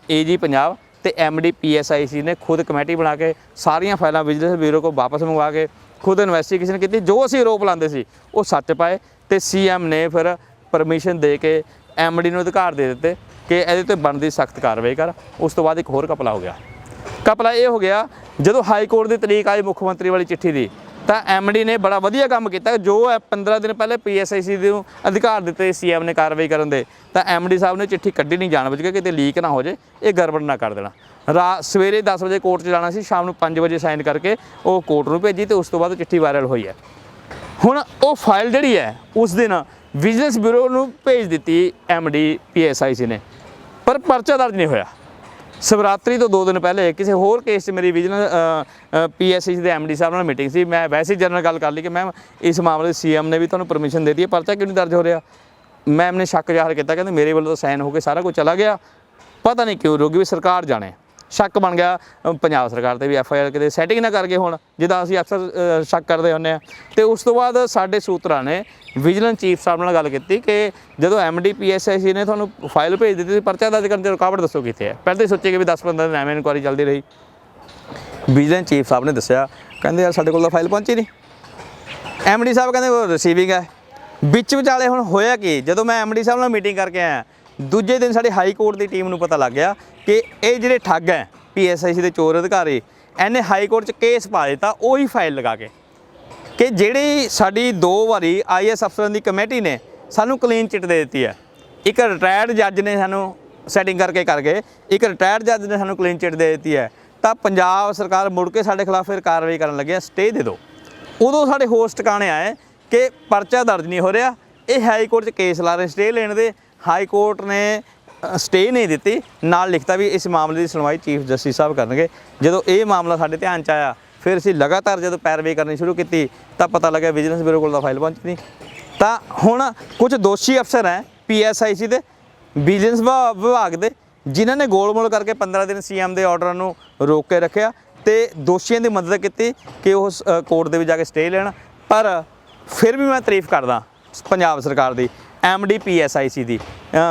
ਏਜੀ ਪੰਜਾਬ ਤੇ ਐਮਡੀ ਪੀਐਸਆਈਸੀ ਨੇ ਖੁਦ ਕਮੇਟੀ ਬਣਾ ਕੇ ਸਾਰੀਆਂ ਫਾਈਲਾਂ ਵਿਜੀਲੈਂਸ ਬਿਊਰੋ ਕੋਲ ਵਾਪਸ ਮੰਗਵਾ ਕੇ ਖੁਦ ਇਨਵੈਸਟੀਗੇਸ਼ਨ ਕੀਤੀ, ਜੋ ਅਸੀਂ ਆਰੋਪ ਲਾਉਂਦੇ ਸੀ, ਉਹ ਸੱਚ ਪਾਏ ਤੇ ਸੀਐਮ ਨੇ ਫਿਰ ਪਰਮਿਸ਼ਨ ਦੇ ਕੇ ਐਮਡੀ ਨੂੰ ਅਧਿਕਾਰ ਦੇ ਦਿੱਤੇ ਕਿ ਇਹਦੇ ਤੇ ਬਣਦੀ ਸਖਤ ਕਾਰਵਾਈ ਕਰ। ਉਸ ਤੋਂ ਬਾਅਦ ਇੱਕ ਹੋਰ ਕਪਲਾ ਹੋ ਗਿਆ। ਕਪਲਾ ਇਹ ਹੋ ਗਿਆ, ਜਦੋਂ ਹਾਈ ਕੋਰਟ ਦੀ ਤਰੀਕ ਆਈ ਮੁੱਖ ਮੰਤਰੀ ਵਾਲੀ ਚਿੱਠੀ ਦੀ ਤਾਂ ਐਮਡੀ ਨੇ ਬੜਾ ਵਧੀਆ ਕੰਮ ਕੀਤਾ ਜੋ ਹੈ 15 ਦਿਨ ਪਹਿਲੇ ਪੀਐਸਆਈਸੀ ਨੂੰ ਅਧਿਕਾਰ ਦਿੱਤੇ ਸੀਐਮ ਨੇ ਕਾਰਵਾਈ ਕਰਨ ਦੇ, ਤਾਂ ਐਮਡੀ ਸਾਹਿਬ ਨੇ ਚਿੱਠੀ ਕੱਢੀ ਨਹੀਂ ਜਾਣ ਬੁੱਝ ਕੇ, ਕਿਤੇ ਲੀਕ ਨਾ ਹੋ ਜੇ, ਇਹ ਗੜਬੜ ਨਾ ਕਰ ਦੇਣਾ। ਰਾ, ਸਵੇਰੇ 10 ਵਜੇ ਕੋਰਟ 'ਚ ਜਾਣਾ ਸੀ, ਸ਼ਾਮ ਨੂੰ 5 ਵਜੇ ਸਾਈਨ ਕਰਕੇ ਉਹ ਕੋਰਟ ਨੂੰ ਭੇਜੀ ਤੇ ਉਸ ਤੋਂ ਬਾਅਦ ਚਿੱਠੀ ਵਾਇਰਲ ਹੋਈ ਹੈ। ਹੁਣ ਉਹ ਫਾਈਲ ਜਿਹੜੀ ਹੈ, ਉਸ ਦਿਨ ਵਿਜੀਲੈਂਸ ਬਿਊਰੋ ਨੂੰ ਭੇਜ ਦਿੱਤੀ ਐਮਡੀ ਪੀਐਸਆਈਸੀ ਨੇ, ਪਰ ਪਰਚਾ ਦਰਜ ਨਹੀਂ ਹੋਇਆ। ਸ਼ਿਵਰਾਤਰੀ ਤੋਂ 2 ਦਿਨ ਪਹਿਲੇ ਕਿਸੇ ਹੋਰ ਕੇਸ 'ਚ ਮੇਰੀ ਵਿਜੀਲੈਂਸ ਪੀਐਸਆਈਸੀ ਦੇ ਐਮਡੀ ਸਾਹਿਬ ਨਾਲ ਮੀਟਿੰਗ ਸੀ। ਮੈਂ ਵੈਸੇ ਜਨਰਲ ਗੱਲ ਕਰ ਲਈ ਕਿ ਮੈਮ ਇਸ ਮਾਮਲੇ ਸੀਐਮ ਨੇ ਵੀ ਤੁਹਾਨੂੰ ਪਰਮਿਸ਼ਨ ਦੇ ਦਿੱਤੀ ਹੈ, ਪਰਚਾ ਕਿਉਂ ਨਹੀਂ ਦਰਜ ਹੋ ਰਿਹਾ? ਮੈਮ ਨੇ ਸ਼ੱਕ ਜ਼ਾਹਰ ਕੀਤਾ, ਕਹਿੰਦੇ ਮੇਰੇ ਵੱਲੋਂ ਤਾਂ ਸਾਈਨ ਹੋ ਕੇ ਸਾਰਾ ਕੁਝ ਚਲਾ ਗਿਆ। ਪਤਾ ਨਹੀਂ ਕਿਉਂ, ਰੋਗੀ ਵੀ ਸਰਕਾਰ ਜਾਣੇ। ਸ਼ੱਕ ਬਣ ਗਿਆ। ਪੰਜਾਬ ਸਰਕਾਰ ਤੇ ਵੀ ਐਫ ਆਈ ਆਰ ਕਿਤੇ ਸੈਟਿੰਗ ਨਾ ਕਰਕੇ ਹੁਣ, ਜਿੱਦਾਂ ਅਸੀਂ ਅਕਸਰ ਸ਼ੱਕ ਕਰਦੇ ਹੁੰਦੇ ਆ ਤੇ ਉਸ ਤੋਂ ਬਾਅਦ ਸਾਡੇ ਸੂਤਰਾਂ ਨੇ ਵਿਜੀਲੈਂਸ ਚੀਫ ਸਾਹਿਬ ਨਾਲ ਗੱਲ ਕੀਤੀ ਕਿ ਜਦੋਂ M D P S I C ਨੇ ਤੁਹਾਨੂੰ ਫਾਈਲ ਭੇਜ ਦਿੱਤੀ ਸੀ, ਪਰਚਾ ਦਰਜ ਕਰਨ 'ਚ ਰੁਕਾਵਟ ਦੱਸੋ ਕਿੱਥੇ ਹੈ? ਪਹਿਲਾਂ ਤਾਂ ਸੋਚੇ ਕਿ ਵੀ 10-15 ਦਿਨ ਐਵੇਂ ਇਨਕੁਆਰੀ ਚੱਲਦੀ ਰਹੀ। ਵਿਜੀਲੈਂਸ ਚੀਫ ਸਾਹਿਬ ਨੇ ਦੱਸਿਆ, ਕਹਿੰਦੇ ਯਾਰ ਸਾਡੇ ਕੋਲ ਤਾਂ ਫਾਈਲ ਪਹੁੰਚੀ ਨਹੀਂ। ਐਮਡੀ ਸਾਹਿਬ ਕਹਿੰਦੇ ਉਹ ਰਿਸੀਵਿੰਗ ਹੈ। ਵਿੱਚ ਵਿਚਾਲੇ ਹੁਣ ਹੋਇਆ ਕੀ? ਜਦੋਂ ਮੈਂ ਐਮਡੀ ਸਾਹਿਬ ਨਾਲ ਮੀਟਿੰਗ ਕਰਕੇ ਆਇਆ ਦੂਜੇ ਦਿਨ ਸਾਡੇ ਹਾਈ ਕੋਰਟ ਦੀ ਟੀਮ ਨੂੰ ਪਤਾ ਲੱਗ ਗਿਆ ਕਿ ਇਹ ਜਿਹੜੇ ਠੱਗ ਹੈ ਪੀਐਸਆਈਸੀ ਦੇ ਚੋਰ ਅਧਿਕਾਰੀ, ਇਹਨੇ ਹਾਈ ਕੋਰਟ 'ਚ ਕੇਸ ਪਾ ਦਿੱਤਾ, ਉਹੀ ਫਾਈਲ ਲਗਾ ਕੇ। ਕਿ ਜਿਹੜੀ ਸਾਡੀ ਦੋ ਵਾਰੀ ਆਈਐਸ ਅਫਸਰਾਂ ਦੀ ਕਮੇਟੀ ਨੇ ਸਾਨੂੰ ਕਲੀਨ ਚਿੱਟ ਦੇ ਦਿੱਤੀ ਹੈ। ਇੱਕ ਰਿਟਾਇਰਡ ਜੱਜ ਨੇ ਸਾਨੂੰ ਸੈਟਿੰਗ ਕਰਕੇ ਕਰ ਗਏ, ਇੱਕ ਰਿਟਾਇਰਡ ਜੱਜ ਨੇ ਸਾਨੂੰ ਕਲੀਨ ਚਿੱਟ ਦੇ ਦਿੱਤੀ ਹੈ। ਤਾਂ ਪੰਜਾਬ ਸਰਕਾਰ ਮੁੜ ਕੇ ਸਾਡੇ ਖਿਲਾਫ ਫਿਰ ਕਾਰਵਾਈ ਕਰਨ ਲੱਗਿਆ ਹੈ ਸਟੇ ਦੇ ਦਿਓ। ਉਦੋਂ ਸਾਡੇ ਹੋਸਟ ਟਿਕਾਣੇ ਆਏ ਕਿ ਪਰਚਾ ਦਰਜ ਨਹੀਂ ਹੋ ਰਿਹਾ, ਇਹ ਹਾਈ ਕੋਰਟ 'ਚ ਕੇਸ ਲਾ ਰਹੇ ਸਟੇ ਲੈਣ ਦੇ। ਹਾਈ ਕੋਰਟ ਨੇ ਸਟੇ ਨਹੀਂ ਦਿੱਤੀ। ਨਾਲ ਲਿਖਤਾ ਵੀ ਇਸ ਮਾਮਲੇ ਦੀ ਸੁਣਵਾਈ ਚੀਫ ਜਸਟਿਸ ਸਾਹਿਬ ਕਰਨਗੇ। ਜਦੋਂ ਇਹ ਮਾਮਲਾ ਸਾਡੇ ਧਿਆਨ 'ਚ ਆਇਆ, ਫਿਰ ਅਸੀਂ ਲਗਾਤਾਰ ਜਦੋਂ ਪੈਰਵੀ ਕਰਨੀ ਸ਼ੁਰੂ ਕੀਤੀ, ਤਾਂ ਪਤਾ ਲੱਗਾ ਵਿਜੀਲੈਂਸ ਬਿਊਰੋ ਕੋਲ ਤਾਂ ਫਾਈਲ ਪਹੁੰਚੀ ਨਹੀਂ ਤਾਂ ਹੁਣ ਕੁਝ ਦੋਸ਼ੀ ਅਫਸਰ ਹੈ ਪੀਐਸਆਈਸੀ ਦੇ, ਵਿਜੀਲੈਂਸ ਵਿਭਾ- ਵਿਭਾਗ ਦੇ, ਜਿਨ੍ਹਾਂ ਨੇ ਗੋਲਮੋਲ ਕਰਕੇ 15 ਦਿਨ ਸੀਐਮ ਦੇ ਆਰਡਰ ਨੂੰ ਰੋਕ ਕੇ ਰੱਖਿਆ ਤੇ ਦੋਸ਼ੀਆਂ ਦੀ ਮਦਦ ਕੀਤੀ ਕਿ ਉਹ ਕੋਰਟ ਦੇ ਵਿੱਚ ਜਾ ਕੇ ਸਟੇ ਲੈਣ। ਪਰ ਫਿਰ ਵੀ ਮੈਂ ਤਾਰੀਫ ਕਰਦਾ ਪੰਜਾਬ ਸਰਕਾਰ ਦੀ ਐਮਡੀ ਪੀਐਸਆਈਸੀ ਦੀ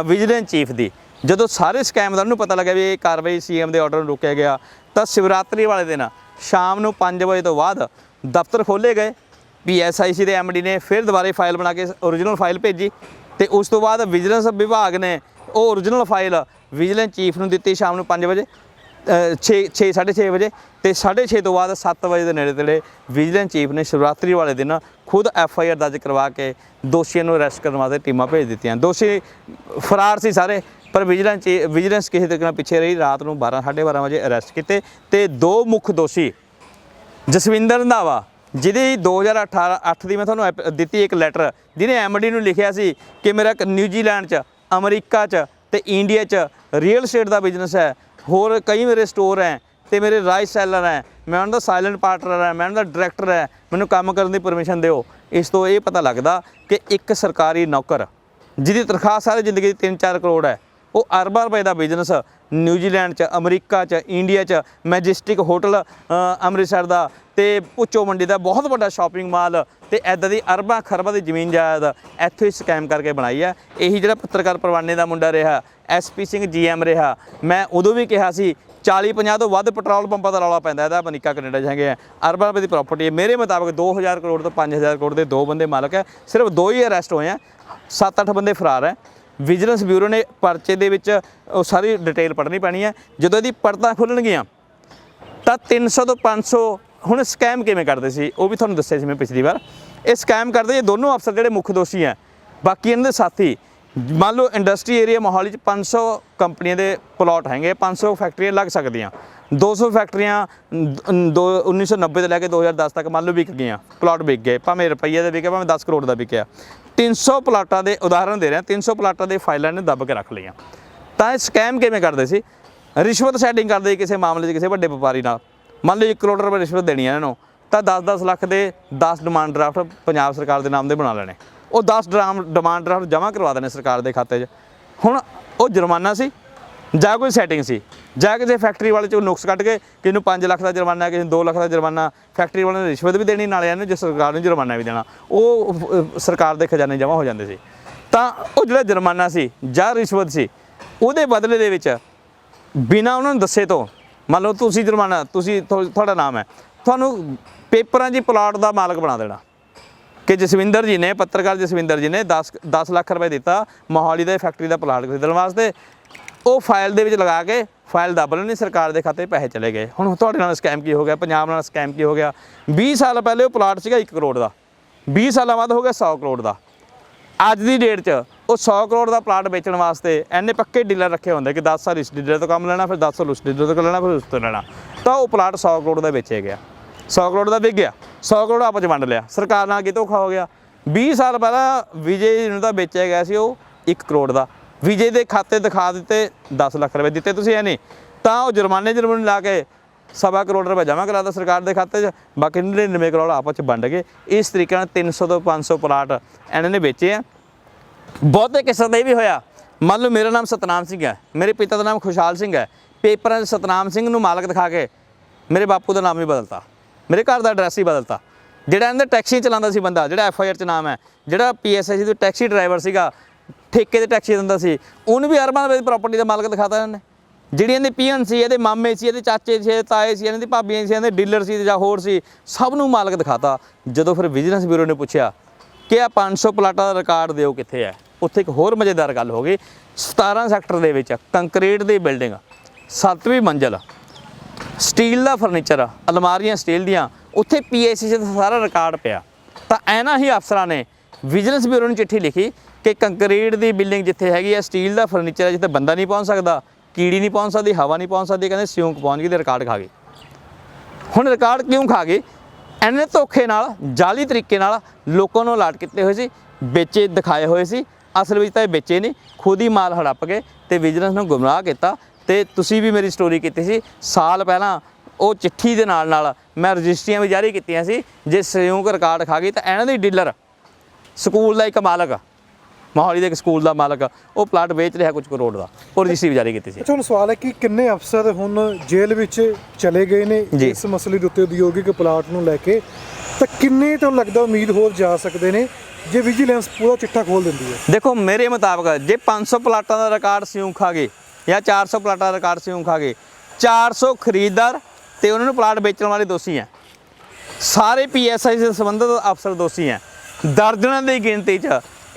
ਵਿਜੀਲੈਂਸ ਚੀਫ ਦੀ। ਜਦੋਂ ਸਾਰੇ ਸਕੈਮਦਾਰ ਨੂੰ ਪਤਾ ਲੱਗਿਆ ਵੀ ਇਹ ਕਾਰਵਾਈ ਸੀਐਮ ਦੇ ਆਰਡਰ ਨੂੰ ਰੋਕਿਆ ਗਿਆ, ਤਾਂ ਸ਼ਿਵਰਾਤਰੀ ਵਾਲੇ ਦਿਨ, ਸ਼ਾਮ ਨੂੰ 5 ਵਜੇ ਤੋਂ ਬਾਅਦ ਦਫ਼ਤਰ ਖੋਲੇ ਗਏ। ਪੀਐਸਆਈਸੀ ਦੇ ਐਮਡੀ ਨੇ ਫਿਰ ਦੁਬਾਰੇ ਫਾਈਲ ਬਣਾ ਕੇ ਓਰੀਜਨਲ ਫਾਈਲ ਭੇਜੀ ਤੇ ਉਸ ਤੋਂ ਬਾਅਦ ਵਿਜੀਲੈਂਸ ਵਿਭਾਗ ਨੇ ਉਹ ਓਰੀਜਨਲ ਫਾਈਲ ਵਿਜੀਲੈਂਸ ਚੀਫ ਨੂੰ ਦਿੱਤੀ ਸ਼ਾਮ ਨੂੰ 5 ਵਜੇ। 6 6 6:30 ਵਜੇ ਤੇ 6:30 ਤੋਂ ਬਾਅਦ 7 ਵਜੇ ਦੇ ਨੇੜੇ ਤੇੜੇ ਵਿਜੀਲੈਂਸ ਚੀਫ ਨੇ ਸ਼ਿਵਰਾਤਰੀ ਵਾਲੇ ਦਿਨ ਖੁਦ ਐਫ ਆਈ ਆਰ ਦਰਜ ਕਰਵਾ ਕੇ ਦੋਸ਼ੀਆਂ ਨੂੰ ਅਰੈਸਟ ਕਰਨ ਵਾਸਤੇ ਟੀਮਾਂ ਭੇਜ ਦਿੱਤੀਆਂ। ਦੋਸ਼ੀ ਫਰਾਰ ਸੀ ਸਾਰੇ, ਪਰ ਵਿਜੀਲੈਂਸ ਚੀ- ਵਿਜੀਲੈਂਸ ਕਿਸੇ ਤਰੀਕੇ ਨਾਲ ਪਿੱਛੇ ਰਹੀ, ਰਾਤ ਨੂੰ 12 12:30 ਵਜੇ ਅਰੈਸਟ ਕੀਤੇ ਤੇ ਦੋ ਮੁੱਖ ਦੋਸ਼ੀ ਜਸਵਿੰਦਰ ਰੰਧਾਵਾ, ਜਿਹਦੀ 2018 8 ਦੀ ਮੈਂ ਤੁਹਾਨੂੰ ਐਪ- ਦਿੱਤੀ ਇੱਕ ਲੈਟਰ, ਜਿਹਨੇ ਐਮਡੀ ਨੂੰ ਲਿਖਿਆ ਸੀ ਕਿ ਮੇਰਾ ਨਿਊਜ਼ੀਲੈਂਡ 'ਚ, ਅਮਰੀਕਾ 'ਚ ਤੇ ਇੰਡੀਆ 'ਚ ਰੀਅਲ ਏਸਟੇਟ ਦਾ ਬਿਜ਼ਨਸ ਹੈ। ਹੋਰ ਕਈ ਮੇਰੇ ਸਟੋਰ ਹੈ ਤੇ ਮੇਰੇ ਰਾਈਸ ਸੈਲਰ ਹੈ, ਮੈਂ ਉਹਨਾਂ ਦਾ ਸਾਇਲੈਂਟ ਪਾਰਟਨਰ ਹੈ, ਮੈਂ ਉਹਨਾਂ ਦਾ ਡਾਇਰੈਕਟਰ ਹੈ, ਮੈਨੂੰ ਕੰਮ ਕਰਨ ਦੀ ਪਰਮਿਸ਼ਨ ਦਿਓ। ਇਸ ਤੋਂ ਇਹ ਪਤਾ ਲੱਗਦਾ ਕਿ ਇੱਕ ਸਰਕਾਰੀ ਨੌਕਰ, ਜਿਹਦੀ ਤਨਖਾਹ ਸਾਰੀ ਜ਼ਿੰਦਗੀ ਦੀ 3-4 ਕਰੋੜ ਹੈ, ਉਹ ਅਰਬਾਂ ਰੁਪਏ ਦਾ ਬਿਜ਼ਨਸ ਨਿਊਜ਼ੀਲੈਂਡ 'ਚ, ਅਮਰੀਕਾ 'ਚ, ਇੰਡੀਆ 'ਚ, ਮੈਜਿਸਟਿਕ ਹੋਟਲ ਅੰਮ੍ਰਿਤਸਰ ਦਾ ਤੇ ਪੁੱਚੋ ਮੰਡੀ ਦਾ ਬਹੁਤ ਵੱਡਾ ਸ਼ਾਪਿੰਗ ਮਾਲ ਤੇ ਐਦਾਂ ਦੀ ਅਰਬਾਂ ਖਰਬਾਂ ਦੀ ਜ਼ਮੀਨ ਜਾਇਦਾਦ ਇੱਥੋਂ ਹੀ ਸਕੈਮ ਕਰਕੇ ਬਣਾਈ ਹੈ ਇਹੀ ਜਿਹੜਾ ਪੱਤਰਕਾਰ ਪਰਵਾਨੇ ਦਾ ਮੁੰਡਾ ਰਿਹਾ ਐਸਪੀ ਸਿੰਘ ਜੀਐਮ ਰਿਹਾ, ਮੈਂ ਉਦੋਂ ਵੀ ਕਿਹਾ ਸੀ 40 50 ਤੋਂ ਵੱਧ ਪੈਟਰੋਲ ਪੰਪਾਂ ਦਾ ਰੌਲਾ ਪੈਂਦਾ, ਇਹਦਾ ਅਮਰੀਕਾ ਕੈਨੇਡਾ 'ਚ ਹੈਗੇ ਆ। ਅਰਬਾਂ ਰੁਪਏ ਦੀ ਪ੍ਰਾਪਰਟੀ ਹੈ ਮੇਰੇ ਮੁਤਾਬਕ 2000 ਕਰੋੜ ਤੋਂ 5000 ਕਰੋੜ ਦੇ ਦੋ ਬੰਦੇ ਮਾਲਕ ਹੈ ਸਿਰਫ ਦੋ ਹੀ ਅਰੈਸਟ ਹੋਏ ਆ। 7-8 ਬੰਦੇ ਫਰਾਰ ਹੈ ਵਿਜੀਲੈਂਸ ਬਿਊਰੋ ਨੇ ਪਰਚੇ ਦੇ ਵਿੱਚ ਉਹ ਸਾਰੀ ਡਿਟੇਲ ਪੜ੍ਹਨੀ ਪੈਣੀ ਹੈ। ਜਦੋਂ ਇਹਦੀ ਪੜਤਾਂ ਖੁੱਲਣਗੀਆਂ ਤਾਂ 300 ਤੋਂ 500 ਹੁਣ ਸਕੈਮ ਕਿਵੇਂ ਕਰਦੇ ਸੀ? ਉਹ ਵੀ ਤੁਹਾਨੂੰ ਦੱਸਿਆ ਸੀ ਮੈਂ ਪਿਛਲੀ ਵਾਰ। ਇਹ ਸਕੈਮ ਕਰਦੇ ਇਹ ਦੋਨੋਂ ਅਫਸਰ ਜਿਹੜੇ ਮੁੱਖ ਦੋਸ਼ੀ ਹੈ। ਬਾਕੀ ਇਹਨਾਂ ਦੇ ਸਾਥੀ ਮੰਨ ਲਓ ਇੰਡਸਟਰੀ ਏਰੀਆ ਮੋਹਾਲੀ ਚ 500 ਕੰਪਨੀਆਂ ਦੇ ਪਲਾਟ ਹੈਗੇ 500 ਫੈਕਟਰੀਆਂ ਲੱਗ ਸਕਦੀਆਂ। 200 ਫੈਕਟਰੀਆਂ ਅਮ, ਦੋ 1990 ਤੋਂ ਲੈ ਕੇ 2010 ਤੱਕ ਮੰਨ ਲਓ ਵਿਕ ਗਈਆਂ। ਪਲਾਟ ਵਿਕ ਗਏ ਭਾਵੇਂ ਰੁਪਈਏ ਦਾ ਵਿਕਿਆ ਭਾਵੇਂ 10 ਕਰੋੜ ਦਾ ਵਿਕਿਆ। 300 ਪਲਾਟਾਂ ਦੇ ਉਦਾਹਰਣ ਦੇ ਰਿਹਾ 300 ਪਲਾਟਾਂ ਦੇ ਫਾਈਲਾਂ ਨੇ ਦੱਬ ਕੇ ਰੱਖ ਲਈਆਂ। ਤਾਂ ਇਹ ਸਕੈਮ ਕਿਵੇਂ ਕਰਦੇ ਸੀ? ਰਿਸ਼ਵਤ ਸੈਟਿੰਗ ਕਰਦੇ ਸੀ ਕਿਸੇ ਮਾਮਲੇ 'ਚ ਕਿਸੇ ਵੱਡੇ ਵਪਾਰੀ ਨਾਲ। ਮੰਨ ਲਓ 1 ਕਰੋੜ ਰੁਪਏ ਰਿਸ਼ਵਤ ਦੇਣੀ ਹੈ ਇਹਨਾਂ ਨੂੰ, ਤਾਂ 10-10 ਲੱਖ ਦੇ 10 ਡਿਮਾਂਡ ਡਰਾਫਟ ਪੰਜਾਬ ਸਰਕਾਰ ਦੇ ਨਾਮ ਦੇ ਬਣਾ ਲੈਣੇ। ਉਹ 10 ਡਰਾਮ ਡਿਮਾਂਡ ਡਰਾਫਟ ਜਮ੍ਹਾਂ ਕਰਵਾ ਦੇਣੇ ਸਰਕਾਰ ਦੇ ਖਾਤੇ 'ਚ। ਹੁਣ ਉਹ ਜੁਰਮਾਨਾ ਸੀ ਜਾਂ ਕੋਈ ਸੈਟਿੰਗ ਸੀ। ਜਾਂ ਕਿਸੇ ਫੈਕਟਰੀ ਵਾਲੇ ਚੋਂ ਨੁਕਸ ਕੱਢ ਕੇ ਕਿਸੇ ਨੂੰ 5 ਲੱਖ ਦਾ ਜੁਰਮਾਨਾ, ਕਿਸੇ ਨੂੰ 2 ਲੱਖ ਦਾ ਜੁਰਮਾਨਾ ਫੈਕਟਰੀ ਵਾਲਿਆਂ ਨੇ ਰਿਸ਼ਵਤ ਵੀ ਦੇਣੀ, ਨਾਲੇ ਇਹਨੂੰ ਜੇ ਸਰਕਾਰ ਨੂੰ ਜੁਰਮਾਨਾ ਵੀ ਦੇਣਾ। ਉਹ ਸਰਕਾਰ ਦੇ ਖਜ਼ਾਨੇ ਜਮ੍ਹਾਂ ਹੋ ਜਾਂਦੇ ਸੀ। ਤਾਂ ਉਹ ਜਿਹੜਾ ਜੁਰਮਾਨਾ ਸੀ ਜਾਂ ਰਿਸ਼ਵਤ ਸੀ, ਉਹਦੇ ਬਦਲੇ ਦੇ ਵਿੱਚ ਬਿਨਾ ਉਹਨਾਂ ਨੂੰ ਦੱਸੇ ਤੋਂ, ਮੰਨ ਲਓ ਤੁਸੀਂ ਜੁਰਮਾਨਾ, ਤੁਸੀਂ ਤੁਹਾਡਾ ਨਾਮ ਹੈ, ਤੁਹਾਨੂੰ ਪੇਪਰਾਂ 'ਚ ਪਲਾਟ ਦਾ ਮਾਲਕ ਬਣਾ ਦੇਣਾ। ਕਿ ਜਸਵਿੰਦਰ ਜੀ ਨੇ, ਪੱਤਰਕਾਰ ਜਸਵਿੰਦਰ ਜੀ ਨੇ 10 10 ਲੱਖ ਰੁਪਏ ਦਿੱਤਾ ਮੋਹਾਲੀ ਦੇ ਫੈਕਟਰੀ ਦਾ ਪਲਾਟ ਖਰੀਦਣ ਵਾਸਤੇ। ਉਹ ਫਾਈਲ ਦੇ ਵਿੱਚ ਲਗਾ ਕੇ ਫਾਈਲ ਦੱਬ ਲੈਣੀ, ਸਰਕਾਰ ਦੇ ਖਾਤੇ ਪੈਸੇ ਚਲੇ ਗਏ। ਹੁਣ ਤੁਹਾਡੇ ਨਾਲ ਸਕੈਮ ਕੀ ਹੋ ਗਿਆ? ਪੰਜਾਬ ਨਾਲ ਸਕੈਮ ਕੀ ਹੋ ਗਿਆ? 20 ਸਾਲ ਪਹਿਲੇ ਉਹ ਪਲਾਟ ਸੀਗਾ 1 ਕਰੋੜ ਦਾ। 20 ਸਾਲਾਂ ਬਾਅਦ ਹੋ ਗਿਆ 100 ਕਰੋੜ ਦਾ। ਅੱਜ ਦੀ ਡੇਟ 'ਚ ਉਹ 100 ਕਰੋੜ ਦਾ ਪਲਾਟ ਵੇਚਣ ਵਾਸਤੇ ਐਨੇ ਪੱਕੇ ਡੀਲਰ ਰੱਖੇ ਹੁੰਦੇ ਕਿ 10 ਸਾਲ ਇਸ ਡੀਲਰ ਤੋਂ ਕੰਮ ਲੈਣਾ, ਫਿਰ 10 ਸਾਲ ਉਸ ਡੀਲਰ ਤੋਂ ਲੈਣਾ, ਫਿਰ ਉਸ ਤੋਂ ਲੈਣਾ। ਤਾਂ ਉਹ ਪਲਾਟ 100 ਕਰੋੜ ਦਾ ਵੇਚਿਆ ਗਿਆ। 100 ਕਰੋੜ ਦਾ ਵਿਕ ਗਿਆ। 100 ਕਰੋੜ ਆਪਸ 'ਚ ਵੰਡ ਲਿਆ। ਸਰਕਾਰ ਨਾਲ ਕੀ ਧੋਖਾ ਹੋ ਗਿਆ। 20 ਸਾਲ ਪਹਿਲਾਂ ਵਿਜੇ ਨੂੰ ਤਾਂ ਵੇਚਿਆ ਗਿਆ ਸੀ ਉਹ 1 ਕਰੋੜ ਦਾ। ਵਿਜੇ ਦੇ ਖਾਤੇ ਦਿਖਾ ਦਿੱਤੇ 10 ਲੱਖ ਰੁਪਏ ਦਿੱਤੇ ਤੁਸੀਂ ਐ ਤਾਂ ਉਹ ਜੁਰਮਾਨੇ ਜੁਰਮਾਨੇ ਲਾ ਕੇ ਸਵਾ ਕਰੋੜ ਰੁਪਏ ਜਮ੍ਹਾਂ ਕਰਾਤਾ ਸਰਕਾਰ ਦੇ ਖਾਤੇ 'ਚ, ਬਾਕੀ 99 ਕਰੋੜ ਆਪਸ 'ਚ ਵੰਡ ਗਏ ਇਸ ਤਰੀਕੇ ਨਾਲ 300 ਤੋਂ 500 ਪਲਾਟ ਇਹਨਾਂ ਨੇ ਵੇਚੇ ਆ। ਬਹੁਤੇ ਕਿਸਮ ਤਾਂ ਇਹ ਵੀ ਹੋਇਆ। ਮੰਨ ਲਓ ਮੇਰਾ ਨਾਮ ਸਤਨਾਮ ਸਿੰਘ ਹੈ, ਮੇਰੇ ਪਿਤਾ ਦਾ ਨਾਮ ਖੁਸ਼ਹਾਲ ਸਿੰਘ ਹੈ, ਪੇਪਰਾਂ 'ਚ ਸਤਨਾਮ ਸਿੰਘ ਨੂੰ ਮਾਲਕ ਦਿਖਾ ਕੇ ਮੇਰੇ ਬਾਪੂ ਦਾ ਨਾਮ ਹੀ ਬਦਲਤਾ, ਮੇਰੇ ਘਰ ਦਾ ਐਡਰੈਸ ਹੀ ਬਦਲਤਾ। ਜਿਹੜਾ ਇਹਨਾਂ ਦਾ ਟੈਕਸੀ ਚਲਾਉਂਦਾ ਸੀ ਬੰਦਾ, ਜਿਹੜਾ ਐਫ ਆਈ ਆਰ 'ਚ ਨਾਮ ਹੈ, ਜਿਹੜਾ ਪੀ ਐਸ ਆਈ ਸੀ ਤੋਂ ਟੈਕਸੀ ਡਰਾਈਵਰ ਸੀਗਾ ਠੇਕੇ ਤੇ ਟੈਕਸੀ ਦਿੰਦਾ ਸੀ। ਉਹਨੂੰ ਵੀ ਅਰਬਾਂ ਰੁਪਏ ਦੀ ਪ੍ਰਾਪਰਟੀ ਦਾ ਮਾਲਕ ਦਿਖਾਤਾ ਇਹਨਾਂ। ਨੇ ਜਿਹੜੀ ਇਹਦੇ ਪੀਅਨ ਸੀ, ਇਹਦੇ ਮਾਮੇ ਸੀ, ਇਹਦੇ ਚਾਚੇ ਸੀ, ਇਹਦੇ ਤਾਏ ਸੀ ਇਹਨਾਂ ਦੀ ਭਾਬੀਆਂ ਸੀ, ਇਹਦੇ ਡੀਲਰ ਸੀ ਜਾਂ ਹੋਰ ਸੀ, ਸਭ ਨੂੰ ਮਾਲਕ ਦਿਖਾਤਾ। ਜਦੋਂ ਫਿਰ ਵਿਜੀਲੈਂਸ ਬਿਊਰੋ ਨੇ ਪੁੱਛਿਆ ਕਿ ਆ 500 ਪਲਾਟਾਂ ਦਾ ਰਿਕਾਰਡ ਦਿਓ ਕਿੱਥੇ ਹੈ? ਉੱਥੇ ਇੱਕ ਹੋਰ ਮਜ਼ੇਦਾਰ ਗੱਲ ਹੋ ਗਈ। 17 ਸੈਕਟਰ ਦੇ ਵਿੱਚ ਕੰਕਰੀਟ ਦੀ ਬਿਲਡਿੰਗ ਸੱਤਵੀਂ ਮੰਜ਼ਲ ਸਟੀਲ ਦਾ ਫਰਨੀਚਰ ਅਲਮਾਰੀਆਂ ਸਟੀਲ ਦੀਆਂ, ਉੱਥੇ ਪੀਏਸੀ ਦਾ ਸਾਰਾ ਰਿਕਾਰਡ ਪਿਆ। ਤਾਂ ਐਨਾ ਹੀ ਅਫਸਰਾਂ ਨੇ ਵਿਜੀਲੈਂਸ ਬਿਊਰੋ ਨੂੰ ਚਿੱਠੀ ਲਿਖੀ ਕਿ ਕੰਕਰੀਟ ਦੀ ਬਿਲਡਿੰਗ ਜਿੱਥੇ ਹੈਗੀ ਹੈ ਸਟੀਲ ਦਾ ਫਰਨੀਚਰ ਹੈ ਜਿੱਥੇ ਬੰਦਾ ਨਹੀਂ ਪਹੁੰਚ ਸਕਦਾ, ਕੀੜੀ ਨਹੀਂ ਪਹੁੰਚ ਸਕਦੀ, ਹਵਾ ਨਹੀਂ ਪਹੁੰਚ ਸਕਦੀ, ਕਹਿੰਦੇ ਸਿਉਂਕ ਪਹੁੰਚ ਗਈ ਤੇ ਰਿਕਾਰਡ ਖਾ ਗਈ ਹੁਣ ਰਿਕਾਰਡ ਕਿਉਂ ਖਾ ਗਏ? ਐਨੇ ਧੋਖੇ ਨਾਲ, ਜਾਲੀ ਤਰੀਕੇ ਨਾਲ ਲੋਕਾਂ ਨੂੰ ਅਲਾਟ ਕੀਤੇ ਹੋਏ ਸੀ, ਵੇਚੇ, ਦਿਖਾਏ ਹੋਏ ਸੀ, ਅਸਲ ਵਿੱਚ ਤਾਂ ਇਹ ਵੇਚੇ ਨਹੀਂ, ਖੁਦ ਹੀ ਮਾਲ ਹੜੱਪ ਗਏ ਤੇ ਬਿਜਨਸ ਨੂੰ ਗੁੰਮਰਾਹ ਕੀਤਾ ਤੇ ਤੁਸੀਂ ਵੀ ਮੇਰੀ ਸਟੋਰੀ ਕੀਤੀ ਸੀ, ਸਾਲ ਪਹਿਲਾਂ ਉਹ ਚਿੱਠੀ ਦੇ ਨਾਲ ਨਾਲ ਮੈਂ ਰਜਿਸਟਰੀਆਂ ਵੀ ਜਾਰੀ ਕੀਤੀਆਂ ਸੀ, ਜੇ ਸੰਯੋਗ ਰਿਕਾਰਡ ਖਾ ਗਈ ਤਾਂ ਇਹਨਾਂ ਦੀ ਡੀਲਰ, ਸਕੂਲ ਦਾ ਇੱਕ ਮਾਲਕ ਮੋਹਾਲੀ ਦੇ ਇੱਕ ਸਕੂਲ ਦਾ ਮਾਲਕ ਉਹ ਪਲਾਟ ਵੇਚ ਰਿਹਾ ਕੁਝ ਕਰੋੜ ਦਾ ਉਹ ਰਜਿਸਟਰੀ ਵੀ ਜਾਰੀ ਕੀਤੀ ਸੀ। ਅੱਛਾ ਹੁਣ ਸਵਾਲ ਹੈ ਕਿ ਕਿੰਨੇ ਅਫਸਰ ਹੁਣ ਜੇਲ੍ਹ ਵਿੱਚ ਚਲੇ ਗਏ ਨੇ। ਇਸ ਮਸਲੇ ਦੇ ਉੱਤੇ ਉਦਯੋਗਿਕ ਪਲਾਟ ਨੂੰ ਲੈ ਕੇ? ਤਾਂ ਕਿੰਨੇ ਤੁਹਾਨੂੰ ਲੱਗਦਾ ਉਮੀਦ ਹੋਰ ਜਾ ਸਕਦੇ ਨੇ? ਜੇ ਵਿਜੀਲੈਂਸ ਪੂਰਾ ਚਿੱਠਾ ਖੋਲ ਦਿੰਦੀ ਹੈ। ਦੇਖੋ ਮੇਰੇ ਮੁਤਾਬਕ ਜੇ 500 ਪਲਾਟਾਂ ਦਾ ਰਿਕਾਰਡ ਸਿਉਂ ਖਾ ਗਏ ਜਾਂ 400 ਪਲਾਟਾਂ ਦਾ ਰਿਕਾਰਡ ਸਿਉਂ ਖਾ ਗਏ 400 ਖਰੀਦਦਾਰ ਤੇ ਉਹਨਾਂ ਨੂੰ ਪਲਾਟ ਵੇਚਣ ਵਾਲੇ ਦੋਸ਼ੀ ਹੈ। ਸਾਰੇ ਪੀਐਸਆਈ ਦੇ ਸੰਬੰਧਿਤ ਅਫਸਰ ਦੋਸ਼ੀ ਹੈ। ਦਰਜਨਾਂ ਦੀ ਗਿਣਤੀ 'ਚ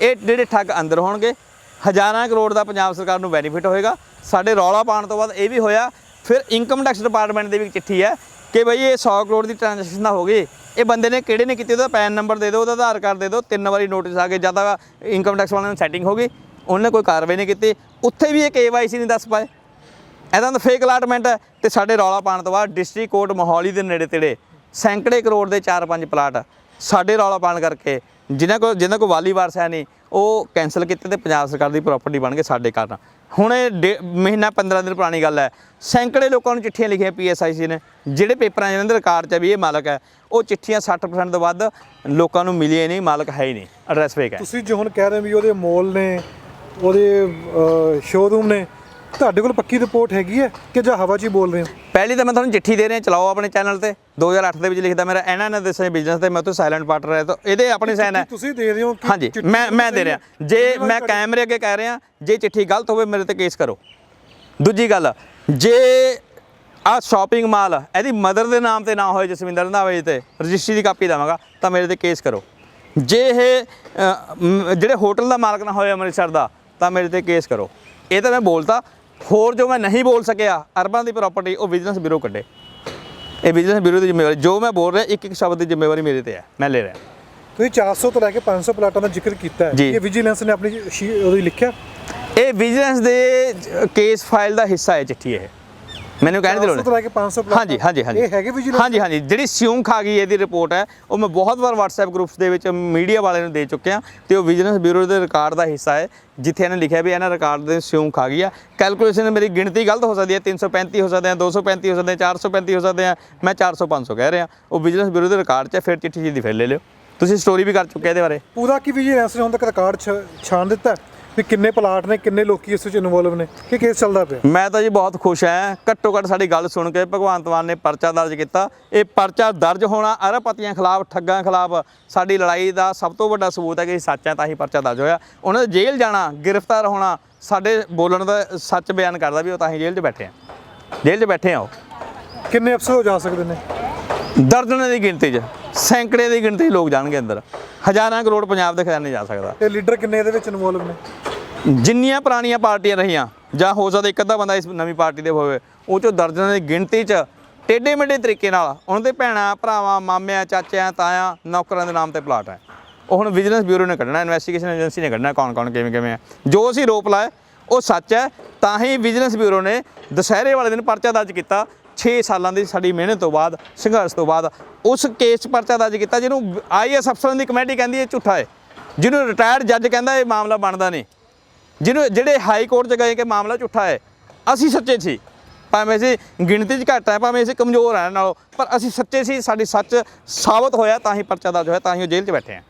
ਇਹ ਜਿਹੜੇ ਠੱਗ ਅੰਦਰ ਹੋਣਗੇ, ਹਜ਼ਾਰਾਂ ਕਰੋੜ ਦਾ ਪੰਜਾਬ ਸਰਕਾਰ ਨੂੰ ਬੈਨੀਫਿਟ ਹੋਏਗਾ। ਸਾਡੇ ਰੌਲਾ ਪਾਉਣ ਤੋਂ ਬਾਅਦ ਇਹ ਵੀ ਹੋਇਆ, ਫਿਰ ਇਨਕਮ ਟੈਕਸ ਡਿਪਾਰਟਮੈਂਟ ਦੀ ਵੀ ਚਿੱਠੀ ਹੈ ਕਿ ਬਈ ਇਹ 100 ਕਰੋੜ ਦੀ ਟ੍ਰਾਂਜੈਕਸ਼ਨ ਦਾ ਹੋ ਗਈ। ਇਹ ਬੰਦੇ ਨੇ ਕਿਹੜੇ ਨੇ ਕੀਤੀ? ਉਹਦਾ ਪੈਨ ਨੰਬਰ ਦੇ ਦਿਓ, ਉਹਦਾ ਆਧਾਰ ਕਾਰਡ ਦੇ ਦਿਓ, ਤਿੰਨ ਵਾਰੀ ਨੋਟਿਸ ਆ ਗਏ ਜ਼ਿਆਦਾ ਇਨਕਮ ਟੈਕਸ ਵਾਲਿਆਂ ਨੂੰ ਸੈਟਿੰਗ ਹੋ ਗਈ। ਉਹਨੇ ਕੋਈ ਕਾਰਵਾਈ ਨਹੀਂ ਕੀਤੀ। ਉੱਥੇ ਵੀ ਇਹ ਕੇਵਾਈਸੀ ਨਹੀਂ ਦੱਸ ਪਾਏ। ਇਹਦਾ ਦਾ ਫੇਕ ਅਲਾਟਮੈਂਟ ਹੈ ਤੇ ਸਾਡੇ ਰੌਲਾ ਪਾਉਣ ਤੋਂ ਬਾਅਦ ਡਿਸਟ੍ਰਿਕਟ ਕੋਰਟ ਮੋਹਾਲੀ ਦੇ ਨੇੜੇ ਤੇੜੇ ਸੈਂਕੜੇ ਕਰੋੜ ਦੇ 4-5 ਪਲਾਟ ਸਾਡੇ ਰੌਲਾ ਪਾਉਣ ਕਰਕੇ ਜਿਨ੍ਹਾਂ ਕੋਲ ਜਿਨ੍ਹਾਂ ਕੋਲ ਵਾਲੀ ਵਾਰਸ ਹੈ ਨਹੀਂ, ਉਹ ਕੈਨਸਲ ਕੀਤੇ ਤੇ ਪੰਜਾਬ ਸਰਕਾਰ ਦੀ ਪ੍ਰਾਪਰਟੀ ਬਣ ਕੇ ਸਾਡੇ ਕਾਰਨ। ਹੁਣ ਇਹ ਡੇ- ਮਹੀਨਾ 15 ਦਿਨ ਪੁਰਾਣੀ ਗੱਲ ਹੈ। ਸੈਂਕੜੇ ਲੋਕਾਂ ਨੂੰ ਚਿੱਠੀਆਂ ਲਿਖੀਆਂ ਪੀਐਸਆਈਸੀ ਨੇ, ਜਿਹੜੇ ਪੇਪਰਾਂ ਜਿਹਨਾਂ ਦੇ ਰਿਕਾਰਡ 'ਚ ਹੈ ਵੀ ਇਹ ਮਾਲਕ ਹੈ, ਉਹ ਚਿੱਠੀਆਂ 60% ਤੋਂ ਵੱਧ ਲੋਕਾਂ ਨੂੰ ਮਿਲੀਆਂ ਹੀ ਨਹੀਂ, ਮਾਲਕ ਹੈ ਹੀ ਨਹੀਂ। ਐਡਰੈਸ ਫੇਕ ਹੈ। ਤੁਸੀਂ ਜੋ ਹੁਣ ਕਹਿ ਰਹੇ ਹੋ ਵੀ ਉਹਦੇ ਮੋਲ ਨੇ, ਉਹਦੇ ਸ਼ੋਰੂਮ ਨੇ ਤੁਹਾਡੇ ਕੋਲ ਪੱਕੀ ਰਿਪੋਰਟ ਹੈਗੀ ਹੈ ਕਿ ਜਾਂ ਹਵਾ 'ਚ ਹੀ ਬੋਲ ਰਹੇ ਹੋ? ਪਹਿਲੀ ਤਾਂ ਮੈਂ ਤੁਹਾਨੂੰ ਚਿੱਠੀ ਦੇ ਰਿਹਾ ਚਲਾਓ ਆਪਣੇ ਚੈਨਲ ਤੇ। 2008 ਦੇ ਵਿੱਚ ਲਿਖਦਾ ਮੇਰਾ ਇਹਨਾਂ ਨੇ ਦੱਸਿਆ ਬਿਜ਼ਨਸ ਤੇ ਮੈਂ ਉੱਥੇ ਸਾਇਲੈਂਟ ਪਾਰਟਨਰ ਹੈ ਤਾਂ। ਇਹਦੇ ਆਪਣੀ ਸਾਈਨ ਹੈ। ਤੁਸੀਂ ਦੇ ਰਹੇ ਹੋ ਕਿ ਹਾਂਜੀ ਮੈਂ ਮੈਂ ਦੇ ਰਿਹਾ। ਜੇ ਮੈਂ ਕੈਮਰੇ ਅੱਗੇ ਕਹਿ ਰਿਹਾ ਜੇ ਚਿੱਠੀ ਗਲਤ ਹੋਵੇ ਮੇਰੇ ਤੇ ਕੇਸ ਕਰੋ। ਦੂਜੀ ਗੱਲ ਜੇ ਆ ਸ਼ਾਪਿੰਗ ਮਾਲ ਇਹਦੀ ਮਦਰ ਦੇ ਨਾਮ ਤੇ ਨਾ ਹੋਏ ਜਸਵਿੰਦਰ ਰੰਧਾਵੇ ਤੇ ਰਜਿਸਟਰੀ ਦੀ ਕਾਪੀ ਦੇਵਾਂਗਾ ਤਾਂ ਮੇਰੇ ਤੇ ਕੇਸ ਕਰੋ। ਜੇ ਇਹ ਜਿਹੜੇ ਹੋਟਲ ਦਾ ਮਾਲਕ ਨਾ ਹੋਏ ਅੰਮ੍ਰਿਤਸਰ ਦਾ ਤਾਂ ਮੇਰੇ ਤੇ ਕੇਸ ਕਰੋ। ਇਹ ਤਾਂ ਮੈਂ ਬੋਲਤਾ। ਹੋਰ ਜੋ ਮੈਂ ਨਹੀਂ ਬੋਲ ਸਕਿਆ ਅਰਬਾਂ ਦੀ ਪ੍ਰਾਪਰਟੀ ਉਹ ਬਿਜ਼ਨਸ ਬਿਊਰੋ ਕੱਢੇ। ਇਹ ਬਿਜ਼ਨਸ ਬਿਊਰੋ ਦੀ ਜ਼ਿੰਮੇਵਾਰੀ ਜੋ ਮੈਂ ਬੋਲ ਰਿਹਾ ਇੱਕ ਇੱਕ ਸ਼ਬਦ ਦੀ ਜ਼ਿੰਮੇਵਾਰੀ ਮੇਰੇ ਤੇ ਹੈ। ਮੈਂ ਲੈ ਰਿਹਾ। ਤੁਸੀਂ 400 ਤੋਂ ਲੈ ਕੇ 500 ਪਲਾਟਾਂ ਦਾ ਜ਼ਿਕਰ ਕੀਤਾ ਹੈ। ਇਹ ਵਿਜੀਲੈਂਸ ਨੇ ਆਪਣੀ ਉਹਦੀ ਲਿਖਿਆ? ਇਹ ਵਿਜੀਲੈਂਸ ਦੇ ਕੇਸ ਫਾਈਲ ਦਾ ਹਿੱਸਾ ਹੈ ਚਿੱਠੀ ਇਹ। ਮੈਨੂੰ ਕਹਿਣ ਦੀ ਲੋੜ 400 ਤੋਂ ਨਹੀਂ ਲੈ ਕੇ 500 ਪਲਾਟਾਂ ਹਾਂਜੀ ਹਾਂਜੀ ਹਾਂਜੀ। ਇਹ ਹੈਗੇ ਵਿਜੀਲੈਂਸ ਹਾਂਜੀ ਹਾਂਜੀ। ਜਿਹੜੀ ਸਿਉਂਖ ਆ ਗਈ ਇਹਦੀ ਰਿਪੋਰਟ ਹੈ। ਉਹ ਮੈਂ ਬਹੁਤ ਵਾਰ WhatsApp ਗਰੁੱਪਸ ਦੇ ਵਿੱਚ ਮੀਡੀਆ ਵਾਲਿਆਂ ਨੂੰ ਦੇ ਚੁੱਕਿਆ ਤੇ ਉਹ ਵਿਜੀਲੈਂਸ ਬਿਊਰੋ ਦੇ ਰਿਕਾਰਡ ਦਾ ਹਿੱਸਾ ਹੈ ਜਿੱਥੇ ਇਹਨੇ ਲਿਖਿਆ ਵੀ ਇਹਨਾਂ ਰਿਕਾਰਡ ਦੇ ਸਿਉਂਖ ਆ ਗਈ ਆ। ਕੈਲਕੂਲੇਸ਼ਨ ਮੇਰੀ ਗਿਣਤੀ ਗਲਤ ਹੋ ਸਕਦੀ ਹੈ। 335 ਹੋ ਸਕਦੇ ਆ 235 ਹੋ ਸਕਦੇ ਆ 435 ਹੋ ਸਕਦੇ ਆ। ਮੈਂ 400 500 ਕਹਿ ਰਿਹਾ। ਉਹ ਵਿਜੀਲੈਂਸ ਬਿਊਰੋ ਦੇ ਰਿਕਾਰਡ 'ਚ ਫਿਰ ਚਿੱਠੀ ਜੀ ਦੀ ਫਿਰ ਲੈ ਲਿਓ। ਤੁਸੀਂ ਸਟੋਰੀ ਵੀ ਕਰ ਚੁੱਕੇ ਇਹਦੇ ਬਾਰੇ। ਪੂਰਾ ਕੀ ਵਿਜੀਲੈਂਸ ਨੇ ਹੁਣ ਤੱਕ ਰਿਕਾਰਡ ਛਾਣ ਦਿੱਤਾ ਵੀ ਕਿੰਨੇ ਪਲਾਟ ਨੇ ਕਿੰਨੇ ਲੋਕੀ ਇਸ ਵਿੱਚ ਇਨਵੋਲਵ ਨੇ ਕੀ ਕੇਸ ਚੱਲਦਾ ਪਿਆ? ਮੈਂ ਤਾਂ ਜੀ ਬਹੁਤ ਖੁਸ਼ ਹਾਂ। ਘੱਟੋ ਘੱਟ ਸਾਡੀ ਗੱਲ ਸੁਣ ਕੇ ਭਗਵੰਤ ਮਾਨ ਨੇ ਪਰਚਾ ਦਰਜ ਕੀਤਾ। ਇਹ ਪਰਚਾ ਦਰਜ ਹੋਣਾ ਅਰਬਪਤੀਆਂ ਖਿਲਾਫ ਠੱਗਾਂ ਖਿਲਾਫ ਸਾਡੀ ਲੜਾਈ ਦਾ ਸਭ ਤੋਂ ਵੱਡਾ ਸਬੂਤ ਹੈ ਕਿ ਅਸੀਂ ਸੱਚ ਹੈ ਤਾਂ ਹੀ ਪਰਚਾ ਦਰਜ ਹੋਇਆ। ਉਹਨਾਂ ਦੇ ਜੇਲ੍ਹ ਜਾਣਾ ਗ੍ਰਿਫਤਾਰ ਹੋਣਾ ਸਾਡੇ ਬੋਲਣ ਦਾ ਸੱਚ ਬਿਆਨ ਕਰਦਾ ਵੀ ਉਹ ਤਾਂ ਹੀ ਜੇਲ੍ਹ 'ਚ ਬੈਠੇ ਆ। ਜੇਲ੍ਹ 'ਚ ਬੈਠੇ ਆ ਉਹ। ਕਿੰਨੇ ਅਫਸਰ ਹੋ ਜਾ ਸਕਦੇ ਨੇ? ਦਰਜਨਾਂ ਦੀ ਗਿਣਤੀ 'ਚ ਸੈਂਕੜੇ ਦੀ ਗਿਣਤੀ 'ਚ ਲੋਕ ਜਾਣਗੇ ਅੰਦਰ। ਹਜ਼ਾਰਾਂ ਕਰੋੜ ਪੰਜਾਬ ਦੇ ਖਜ਼ਾਨੇ ਜਾ ਸਕਦਾ। ਤੇ ਲੀਡਰ ਕਿੰਨੇ ਇਹਦੇ ਵਿੱਚ ਇਨਵੋਲਵ ਨੇ? ਜਿੰਨੀਆਂ ਪੁਰਾਣੀਆਂ ਪਾਰਟੀਆਂ ਰਹੀਆਂ ਜਾਂ ਹੋ ਸਕਦਾ ਇੱਕ ਅੱਧਾ ਬੰਦਾ ਇਸ ਨਵੀਂ ਪਾਰਟੀ ਦੇ ਹੋਵੇ ਉਹ ਚੋਂ ਦਰਜਨਾਂ ਦੀ ਗਿਣਤੀ 'ਚ ਟੇਢੇ ਮੇਢੇ ਤਰੀਕੇ ਨਾਲ ਉਹਨਾਂ ਦੇ ਭੈਣਾਂ ਭਰਾਵਾਂ ਮਾਮਿਆਂ ਚਾਚਿਆਂ ਤਾਇਆਂ ਨੌਕਰਾਂ ਦੇ ਨਾਮ ਤੇ ਪਲਾਟ ਹੈ। ਉਹ ਹੁਣ ਵਿਜੀਲੈਂਸ ਬਿਊਰੋ ਨੇ ਕੱਢਣਾ ਇਨਵੈਸਟੀਗੇਸ਼ਨ ਏਜੰਸੀ ਨੇ ਕੱਢਣਾ ਕੌਣ ਕੌਣ ਕਿਵੇਂ ਕਿਵੇਂ ਹੈ। ਜੋ ਅਸੀਂ ਰੋਪ ਲਾਏ ਉਹ ਸੱਚ ਹੈ ਤਾਂ ਹੀ ਵਿਜੀਲੈਂਸ ਬਿਊਰੋ ਨੇ ਦੁਸਹਿਰੇ ਵਾਲੇ ਦਿਨ ਪਰਚਾ ਦਰਜ ਕੀਤਾ 6 ਸਾਲਾਂ ਦੀ ਸਾਡੀ ਮਿਹਨਤ ਤੋਂ ਬਾਅਦ, ਸੰਘਰਸ਼ ਤੋਂ ਬਾਅਦ, ਉਸ ਕੇਸ 'ਚ ਪਰਚਾ ਦਰਜ ਕੀਤਾ ਜਿਹਨੂੰ ਆਈਐਸ ਅਫਸਰਾਂ ਦੀ ਕਮੇਟੀ ਕਹਿੰਦੀ ਇਹ ਝੂਠਾ ਹੈ। ਜਿਹਨੂੰ ਰਿਟਾਇਰਡ ਜੱਜ ਕਹਿੰਦਾ ਇਹ ਮਾਮਲਾ ਬਣਦਾ ਨਹੀਂ। ਜਿਹਨੂੰ ਜਿਹੜੇ ਹਾਈ ਕੋਰਟ 'ਚ ਗਏ ਕਿ ਮਾਮਲਾ ਝੂਠਾ ਹੈ। ਅਸੀਂ ਸੱਚੇ ਸੀ। ਭਾਵੇਂ ਅਸੀਂ ਗਿਣਤੀ 'ਚ ਘੱਟ ਹੈ, ਭਾਵੇਂ ਅਸੀਂ ਕਮਜ਼ੋਰ ਹਾਂ ਨਾਲੋਂ, ਪਰ ਅਸੀਂ ਸੱਚੇ ਸੀ, ਸਾਡੀ ਸੱਚ ਸਾਬਤ ਹੋਇਆ ਤਾਂ ਹੀ ਪਰਚਾ ਦਰਜ ਹੋਇਆ, ਤਾਂ ਹੀ ਉਹ ਜੇਲ੍ਹ 'ਚ ਬੈਠੇ ਆ।